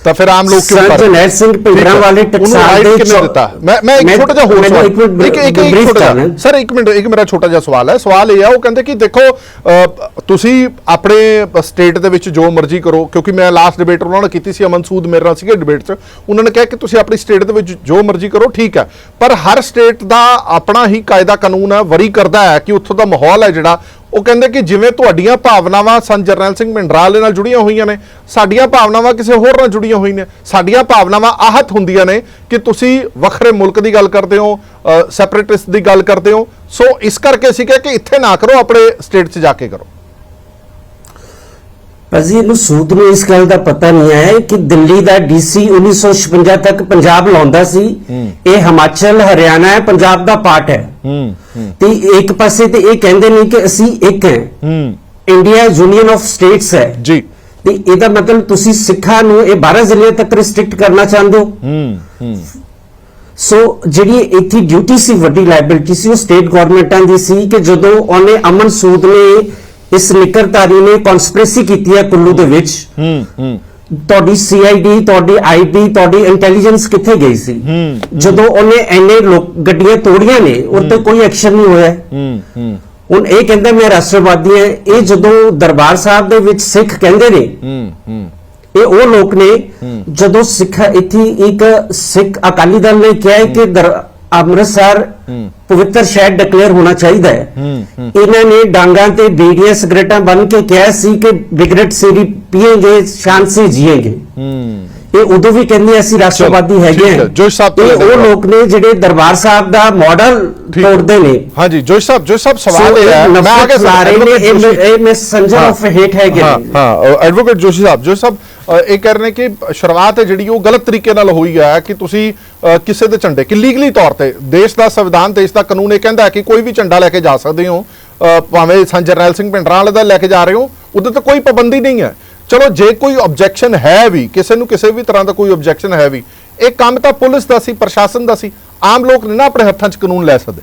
S1: ਤਾਂ ਫਿਰ ਆਮ ਲੋਕ ਕਿਉਂ
S5: ਸੰਤ
S1: ਕਰ
S5: ਜਰਨੈਲ ਸਿੰਘ ਪਿੰਡਰਾਂ। ਵਾਲੇ ਟਕਸਾਲ ਦੇ
S1: ਕਿਹਨੇ
S5: ਚੌ-
S1: ਦਿੱਤਾ? ਮੈਂ ਮੈਂ ਇੱਕ ਛੋਟਾ ਜਿਹਾ ਹੋਰ ਸਵਾਲ
S5: ਇੱਕ
S1: ਇੱਕ ਇੱਕ ਛੋਟਾ ਜਿਹਾ। ਸਰ ਇੱਕ ਮਿੰਟ ਇੱਕ ਮੇਰਾ ਛੋਟਾ ਜਿਹਾ ਸਵਾਲ ਹੈ। ਸਵਾਲ ਇਹ ਆ ਉਹ ਕਹਿੰਦੇ ਕਿ ਦੇਖੋ ਤੁਸੀਂ ਆਪਣੇ ਸਟੇਟ ਦੇ ਵਿੱਚ ਜੋ ਮਰਜ਼ੀ ਕਰੋ ਕਿਉਂਕਿ ਮੈਂ ਲਾਸਟ ਡਿਬੇਟ ਉਹਨਾਂ ਨਾਲ ਕੀਤੀ ਸੀ ਅਮਨ ਸੂਦ ਮੇਰੇ ਨਾਲ ਸੀਗੇ ਡਿਬੇਟ 'ਚ। ਉਹਨਾਂ ਨੇ ਕਿਹਾ ਕਿ ਤੁਸੀਂ ਆਪਣੀ ਸਟੇਟ ਦੇ ਵਿੱਚ ਜੋ ਮਰਜ਼ੀ ਕਰੋ ਠੀਕ ਹੈ। ਪਰ ਹਰ ਸਟੇਟ ਦਾ ਆਪਣਾ ਹੀ ਕਾਇਦਾ ਕਾਨੂੰਨ ਹੈ ਵਰੀ ਕਰਦਾ ਹੈ ਕਿ ਉੱਥੋਂ ਦਾ ਮਾਹੌਲ ਹੈ ਜਿਹੜਾ ਉਹ ਕਹਿੰਦੇ ਕਿ ਜਿਵੇਂ ਤੁਹਾਡੀਆਂ ਭਾਵਨਾਵਾਂ ਸੰਤ ਜਰਨੈਲ ਸਿੰਘ ਮਿੰਡਰਾਲ ਦੇ ਨਾਲ ਜੁੜੀਆਂ ਹੋਈਆਂ ਨੇ, ਸਾਡੀਆਂ ਭਾਵਨਾਵਾਂ ਕਿਸੇ ਹੋਰ ਨਾਲ ਜੁੜੀਆਂ ਹੋਈਆਂ ਨੇ, ਸਾਡੀਆਂ ਭਾਵਨਾਵਾਂ ਆਹਤ ਹੁੰਦੀਆਂ ਨੇ ਕਿ ਤੁਸੀਂ ਵੱਖਰੇ ਮੁਲਕ ਦੀ ਗੱਲ ਕਰਦੇ ਹੋ ਸੈਪਰੇਟਿਸਟ ਦੀ ਗੱਲ ਕਰਦੇ ਹੋ। ਸੋ ਇਸ ਕਰਕੇ ਅਸੀਂ ਕਿਹਾ ਕਿ ਇੱਥੇ ਨਾ ਕਰੋ, ਆਪਣੇ ਸਟੇਟ 'ਚ ਜਾ ਕੇ ਕਰੋ।
S5: ਭਾਜੀ ਇਹਨੂੰ ਸੂਦ ਨੂੰ ਇਸ ਗੱਲ ਦਾ ਪਤਾ ਨਹੀਂ ਹੈ ਕਿ ਦਿੱਲੀ ਦਾ ਡੀਸੀ 1956 ਤੱਕ ਪੰਜਾਬ ਲਾਉਂਦਾ ਸੀ। ਇਹ ਹਿਮਾਚਲ ਹਰਿਆਣਾ ਹੈ ਪੰਜਾਬ ਦਾ ਪਾਰਟ ਹੈ। ਤੇ ਇੱਕ ਪਾਸੇ ਤੇ ਇਹ ਕਹਿੰਦੇ ਨੇ ਕਿ ਅਸੀਂ ਇੱਕ ਹੈ। ਇੰਡੀਆ ਯੂਨੀਅਨ ਆਫ ਸਟੇਟਸ ਹੈ।
S1: ਜੀ।
S5: ਤੇ ਇਹਦਾ ਮਤਲਬ ਤੁਸੀਂ ਸਿੱਖਾਂ ਨੂੰ ਇਹ 12 ਜ਼ਿਲ੍ਹੇ ਤੱਕ ਰਿਸਟ੍ਰਿਕਟ ਕਰਨਾ ਚਾਹੁੰਦੇ ਹੂੰ? ਸੋ ਜਿਹੜੀ ਇੱਥੇ ਡਿਊਟੀ ਸੀ ਵੱਡੀ ਲਾਇਬਿਲਿਟੀ ਸੀ ਉਹ ਸਟੇਟ ਗਵਰਨਮੈਂਟਾਂ ਦੀ ਸੀ ਕਿ ਜਦੋਂ ਉਹਨੇ ਅਮਨ ਸੂਦ ਨੇ ਇਸ ਨਿਕਰਤਾਰੀ ਨੇ ਕਨਸਪੀਰੇਸੀ ਕੀਤੀ ਹੈ ਕੁੱਲੂ ਦੇ ਵਿੱਚ।
S1: ਹੂੰ ਹੂੰ।
S5: ਤੁਹਾਡੀ ਸੀਆਈਡੀ ਤੁਹਾਡੀ ਆਈਬੀ ਤੁਹਾਡੀ ਇੰਟੈਲੀਜੈਂਸ ਕਿੱਥੇ ਗਈ ਸੀ? ਜਦੋਂ ਉਹਨੇ ਐਨੇ ਲੋਕ ਗੱਡੀਆਂ ਤੋੜੀਆਂ ਨੇ ਉਹ ਤੇ ਕੋਈ ਐਕਸ਼ਨ ਨਹੀਂ ਹੋਇਆ।
S1: ਹੂੰ ਹੂੰ।
S5: ਹੁਣ ਇਹ ਕਹਿੰਦਾ ਮੈਂ ਰਾਸ਼ਟਰਵਾਦੀ ਹਾਂ। ਇਹ ਜਦੋਂ ਦਰਬਾਰ ਸਾਹਿਬ ਦੇ ਵਿੱਚ ਸਿੱਖ ਕਹਿੰਦੇ ਨੇ
S1: ਹੂੰ ਹੂੰ।
S5: ਇਹ ਉਹ ਲੋਕ ਨੇ ਜਦੋਂ ਸਿੱਖ ਇੱਥੇ ਇੱਕ ਸਿੱਖ ਅਕਾਲੀ ਦਲ ਨੇ ਕਿਹਾ ਕਿ ਅੰਮ੍ਰਿਤਸਰ ਪਵਿੱਤਰ ਸ਼ਹਿਰ ਡਿਕਲੇਅਰ ਹੋਣਾ ਚਾਹੀਦਾ ਹੈ ਇਹਨਾਂ ਨੇ ਡਾਂਗਾਂ ਤੇ ਬੀੜੀਆਂ ਸਿਗਰਟਾਂ ਬਨ ਕੇ ਕਿਹਾ ਸੀ ਕਿ ਬਿਗਰਟ ਸੀਰੀ ਪੀਏਂਗੇ ਸ਼ਾਨ ਸੇ ਜੀਏਂਗੇ ਇਹ ਉਦੋਂ ਵੀ ਕਹਿੰਦੇ ਅਸੀਂ ਰਾਸ਼ਟਰਵਾਦੀ ਹੈਗੇ
S1: ਹੈ। ਜੋਸ਼ ਸਾਹਿਬ
S5: ਉਹ। ਲੋਕ ਨੇ ਜਿਹੜੇ ਦਰਬਾਰ ਸਾਹਿਬ ਦਾ ਮਾਡਲ। ਤੋੜਦੇ ਨੇ
S1: ਹਾਂਜੀ ਜੋਸ਼ ਸਾਹਿਬ ਜੋਸ਼ ਸਾਹਿਬ ਸਵਾਲ
S5: ਸੋ
S1: ਇਹ ਹੈ ਮੈਂ ਆ ਕੇ
S5: ਨਫ਼ਰਤ ਰਹੇ ਨੇ ਇਹ ਮੈਸੇਂਜਰ
S1: ਹਾਂ।
S5: ਆਫ ਹੇਟ ਹੈਗੇ
S1: ਹਾਂ ਐਡਵੋਕੇਟ ਜੋਸ਼ੀ ਸਾਹਿਬ ਜੋਸ਼ੀ ਸਾਹਿਬ ਇਹ ਕਹਿ ਰਹੇ ਨੇ ਕਿ ਸ਼ੁਰੂਆਤ ਹੈ ਜਿਹੜੀ ਉਹ ਗਲਤ ਤਰੀਕੇ ਨਾਲ ਹੋਈ ਹੈ ਕਿ ਤੁਸੀਂ ਕਿਸੇ ਦੇ ਝੰਡੇ, ਕਿ ਲੀਗਲੀ ਤੌਰ ਤੇ ਦੇਸ਼ ਦਾ ਸੰਵਿਧਾਨ ਦੇਸ਼ ਦਾ ਕਾਨੂੰਨ ਇਹ ਕਹਿੰਦਾ ਹੈ ਕਿ ਕੋਈ ਵੀ ਝੰਡਾ ਲੈ ਕੇ ਜਾ ਸਕਦੇ ਹੋ ਭਾਵੇਂ ਸੰਤ ਜਰਨੈਲ ਸਿੰਘ ਭਿੰਡਰਾਂ ਵਾਲੇ ਦਾ ਲੈ ਕੇ ਜਾ ਰਹੇ ਹੋ, ਉਹਦੇ ਤਾਂ ਕੋਈ ਪਾਬੰਦੀ ਨਹੀਂ ਹੈ। ਚਲੋ, ਜੇ ਕੋਈ ਆਬਜੈਕਸ਼ਨ ਹੈ ਵੀ, ਕਿਸੇ ਨੂੰ ਕਿਸੇ ਵੀ ਤਰ੍ਹਾਂ ਦਾ ਕੋਈ ਆਬਜੈਕਸ਼ਨ ਹੈ ਵੀ, ਇਹ ਕੰਮ ਤਾਂ ਪੁਲਿਸ ਦਾ ਸੀ, ਪ੍ਰਸ਼ਾਸਨ ਦਾ ਸੀ, ਆਮ ਲੋਕ ਨਹੀਂ ਨਾ ਆਪਣੇ ਹੱਥਾਂ 'ਚ ਕਾਨੂੰਨ ਲੈ ਸਕਦੇ।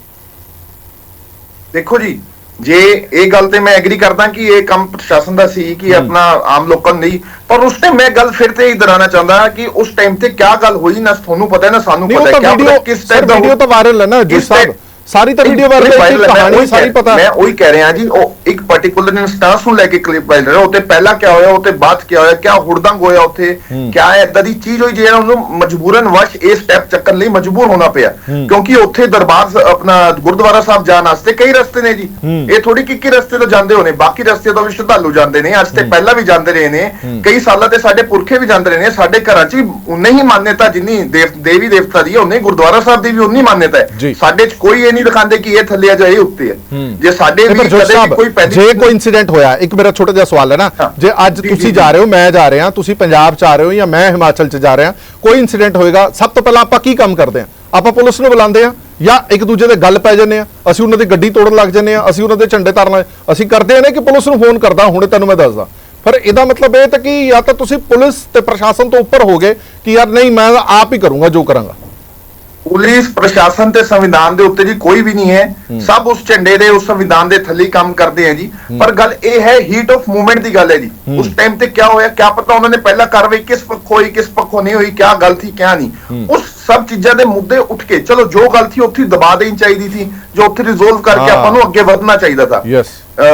S4: ਦੇਖੋ ਜੀ ਜੇ ਇਹ ਗੱਲ ਤੇ ਮੈਂ ਐਗਰੀ ਕਰਦਾ ਕਿ ਇਹ ਕੰਮ ਪ੍ਰਸ਼ਾਸਨ ਦਾ ਸੀ ਕਿ ਆਪਣਾ ਆਮ ਲੋਕਾਂ ਨਹੀਂ ਪਰ ਉਸ ਟਾਈਮ ਮੈਂ ਗੱਲ ਫਿਰ ਤੇ ਹੀ ਦੁਹਰਾਉਣਾ ਚਾਹੁੰਦਾ ਕਿ ਉਸ ਟਾਈਮ ਤੇ ਕੀ ਗੱਲ ਹੋਈ ਨਾ ਤੁਹਾਨੂੰ ਪਤਾ ਹੈ ਨਾ ਸਾਨੂੰ ਪਤਾ ਹੈ ਪਤਾ ਕਿਸ ਟਾਈਪ ਦਾ
S1: ਵੀਡੀਓ ਤਾਂ ਵਾਇਰਲ ਹੈ ਨਾ ਜੀ ਸਾਹਿਬ। ਸਾਰੀ ਤਾਂ ਵੀਡੀਓ ਵਾਇਰਲ ਹੈ
S4: viral
S1: ਕਿ
S4: ਮੈਂ
S1: ਕਹਾਣੀ ਸਾਰੀ ਪਤਾ
S4: ਮੈਂ ਉਹੀ ਕਹਿ ਰਿਹਾ ਜੀ ਉਹ ਇੱਕ ਪਾਰਟਿਕੂਲਰ ਇਨਸਟੈਂਸ ਨੂੰ ਲੈ ਕੇ ਕਲਿੱਪ ਵਾਇਰਲ ਹੈ ਉੱਤੇ ਪਹਿਲਾਂ ਕੀ ਹੋਇਆ ਉੱਤੇ ਬਾਅਦ ਕੀ ਹੋਇਆ ਕਿਆ ਹੁੜਦੰਗ ਹੋਇਆ ਉੱਥੇ ਕਿਆ ਇਦਾਂ ਦੀ ਚੀਜ਼ ਹੋਈ ਜਿਹੜਾ ਉਹਨੂੰ ਮਜਬੂਰਨ ਵਸ਼ ਇਹ ਸਟੈਪ ਚੱਕਣ ਲਈ ਮਜਬੂਰ ਹੋਣਾ ਪਿਆ। ਕਿਉਂਕਿ ਉੱਥੇ ਦਰਬਾਰ ਆਪਣਾ ਗੁਰਦੁਆਰਾ ਸਾਹਿਬ ਜਾਣ ਵਾਸਤੇ ਕਈ ਰਸਤੇ ਨੇ ਜੀ। ਇਹ ਥੋੜੀ ਕਿ ਇੱਕ ਰਸਤੇ ਤੋਂ ਜਾਂਦੇ ਹੋਣੇ ਬਾਕੀ ਰਸਤੇ ਤੋਂ ਵੀ ਸ਼ਰਧਾਲੂ ਜਾਂਦੇ ਨੇ ਅੱਜ ਤੇ ਪਹਿਲਾਂ ਵੀ ਜਾਂਦੇ ਰਹੇ ਨੇ। ਕਈ ਸਾਲਾਂ ਤੇ ਸਾਡੇ ਪੁਰਖੇ ਵੀ ਜਾਂਦੇ ਰਹੇ ਨੇ ਸਾਡੇ ਘਰਾਂ 'ਚ ਵੀ ਉਨੀ ਹੀ ਮਾਨਤਾ ਜਿੰਨੀ ਦੇਵ ਦੇਵੀ ਦੇਵਤਾ ਦੀ ਹੈ ਉਨੀ ਗੁਰਦੁਆਰਾ ਸਾਹਿਬ ਦੀ ਵੀ ਉਨੀ ਮਾਨਤਾ। ਹੈ। ਸਾਡੇ 'ਚ ਕੋਈ ਇਹ ਨਹੀਂ ਦਿਖਾਉਂਦੇ ਕਿ ਇਹ ਥੱਲੇ ਆ ਜਾਂ ਇਹ ਉੱਤੇ ਹੈ। ਜੇ ਸਾਡੇ ਵੀ ਕਦੇ ਕੋਈ
S1: ਜੇ ਕੋਈ ਇਨਸੀਡੈਂਟ ਹੋਇਆ ਇੱਕ ਮੇਰਾ ਛੋਟਾ ਜਿਹਾ ਸਵਾਲ ਹੈ ਨਾ। ਜੇ ਅੱਜ ਤੁਸੀਂ
S4: ਜੀ।
S1: ਰਹੇ ਹੋ ਮੈਂ ਜਾ ਰਿਹਾ ਤੁਸੀਂ ਪੰਜਾਬ ਚ ਆ ਰਹੇ ਹੋ ਜਾਂ ਮੈਂ ਹਿਮਾਚਲ ਚ ਜਾ ਰਿਹਾ ਕੋਈ ਇਨਸੀਡੈਂਟ ਹੋਏਗਾ ਸਭ ਤੋਂ ਪਹਿਲਾਂ ਆਪਾਂ ਕੀ ਕੰਮ ਕਰਦੇ ਹਾਂ? ਆਪਾਂ ਪੁਲਿਸ ਨੂੰ ਬੁਲਾਉਂਦੇ ਆ ਜਾਂ ਇੱਕ ਦੂਜੇ ਦੇ ਗੱਲ ਪੈ ਜੰਨੇ ਆ ਅਸੀਂ ਉਹਨਾਂ ਦੀ ਗੱਡੀ ਤੋੜਨ ਲੱਗ ਜੰਨੇ ਆ ਅਸੀਂ ਉਹਨਾਂ ਦੇ ਝੰਡੇ ਤਾਰਨ ਅਸੀਂ ਕਰਦੇ ਆ ਨੇ ਕਿ ਪੁਲਿਸ ਨੂੰ ਫੋਨ ਕਰਦਾ ਹੁਣੇ ਤੈਨੂੰ ਮੈਂ ਦੱਸਦਾ। ਪਰ ਇਹਦਾ ਮਤਲਬ ਇਹ ਤਾਂ ਕਿ ਜਾਂ ਤਾਂ ਤੁਸੀਂ ਪੁਲਿਸ ਤੇ ਪ੍ਰਸ਼ਾਸਨ ਤੋਂ ਉੱਪਰ ਹੋਗੇ ਕਿ ਯਾਰ ਨਹੀਂ ਮੈਂ ਆਪ ਹੀ ਕਰੂੰਗਾ ਜੋ ਕਰਾਂਗਾ।
S4: ਪੁਲਿਸ ਪ੍ਰਸ਼ਾਸਨ ਤੇ ਸੰਵਿਧਾਨ ਦੇ ਉੱਤੇ ਜੀ ਕੋਈ ਵੀ ਨਹੀਂ ਹੈ। ਸਭ ਉਸ ਝੰਡੇ ਦੇ ਉਸ ਸੰਵਿਧਾਨ ਦੇ ਥੱਲੇ ਕੰਮ ਕਰਦੇ ਆ ਜੀ। ਪਰ ਗੱਲ ਇਹ ਹੈ ਹੀਟ ਆਫ ਮੂਵਮੈਂਟ ਦੀ ਗੱਲ ਹੈ ਜੀ। ਉਸ ਟਾਈਮ ਤੇ ਕੀ ਹੋਇਆ ਕੀ ਪਤਾ ਉਹਨਾਂ ਨੇ ਪਹਿਲਾਂ ਕਾਰਵਾਈ ਕਿਸ ਪੱਖੋਂ ਹੋਈ ਕਿਸ ਪੱਖੋਂ ਨਹੀਂ ਹੋਈ ਕੀ ਗੱਲ ਥੀ ਕੀ ਨਹੀਂ। ਉਸ ਸਭ ਚੀਜ਼ਾਂ ਦੇ ਮੁੱਦੇ ਉੱਠ ਕੇ ਚਲੋ ਜੋ ਗੱਲ ਥੀ ਉੱਥੇ ਦਬਾ ਦੇਣੀ ਚਾਹੀਦੀ ਸੀ ਜੋ ਉੱਥੇ ਰਿਜ਼ੋਲਵ ਕਰਕੇ। ਆਪਾਂ ਨੂੰ ਅੱਗੇ ਵਧਣਾ ਚਾਹੀਦਾ ਸੀ.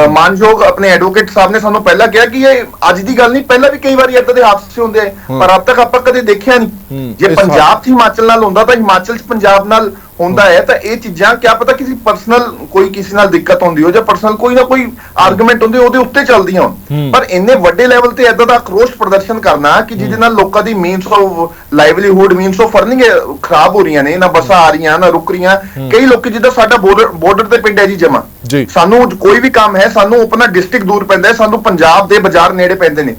S4: ਮਾਨਯੋਗ ਆਪਣੇ ਐਡਵੋਕੇਟ ਸਾਹਿਬ ਨੇ ਸਾਨੂੰ ਪਹਿਲਾਂ ਕਿਹਾ ਕਿ ਇਹ ਅੱਜ ਦੀ ਗੱਲ ਨਹੀਂ ਪਹਿਲਾਂ ਵੀ ਕਈ ਵਾਰੀ ਏਦਾਂ ਦੇ ਹਾਦਸੇ ਹੁੰਦੇ ਆ ਪਰ ਅੱਜ ਤੱਕ ਆਪਾਂ ਕਦੇ ਦੇਖਿਆ ਨਹੀਂ। ਜੇ ਪੰਜਾਬ ਹਿਮਾਚਲ ਨਾਲ ਹੁੰਦਾ ਤਾਂ ਹਿਮਾਚਲ 'ਚ ਪੰਜਾਬ ਨਾਲ ਹੁੰਦਾ ਹੈ ਤਾਂ ਇਹ ਚੀਜ਼ਾਂ ਕਿਆ ਪਤਾ ਕਿਸੇ ਪਰਸਨਲ ਕੋਈ ਕਿਸੇ ਨਾਲ ਦਿੱਕਤ ਹੁੰਦੀ ਹੋ ਜਾਂ ਪਰਸਨਲ ਕੋਈ ਨਾ ਕੋਈ ਆਰਗੂਮੈਂਟ ਹੁੰਦੇ ਉਹਦੇ ਉੱਤੇ ਚੱਲਦੀਆਂ ਹੋਣ। ਪਰ ਇੰਨੇ ਵੱਡੇ ਲੈਵਲ ਤੇ ਏਦਾਂ ਦਾ ਆਕਰੋਸ਼ ਪ੍ਰਦਰਸ਼ਨ ਕਰਨਾ ਕਿ ਜਿਹਦੇ ਨਾਲ ਲੋਕਾਂ ਦੀ means of livelihood means of earning ਖਰਾਬ ਹੋ ਰਹੀਆਂ ਨੇ ਨਾ ਬੱਸਾਂ ਆ ਰਹੀਆਂ ਨਾ ਰੁਕ ਰਹੀਆਂ। ਕਈ ਲੋਕ ਜਿੱਦਾਂ ਸਾਡਾ ਬਾਰਡਰ ਤੇ ਪਿੰਡ ਹੈ ਜੀ ਜਮਾ। ਸਾਨੂੰ ਕੋਈ ਵੀ ਕੰਮ ਹੈ ਸਾਨੂੰ ਆਪਣਾ ਡਿਸਟ੍ਰਿਕਟ ਦੂਰ ਪੈਂਦਾ ਹੈ ਸਾਨੂੰ ਪੰਜਾਬ ਦੇ ਬਾਜ਼ਾਰ ਨੇੜੇ ਪੈਂਦੇ ਨੇ।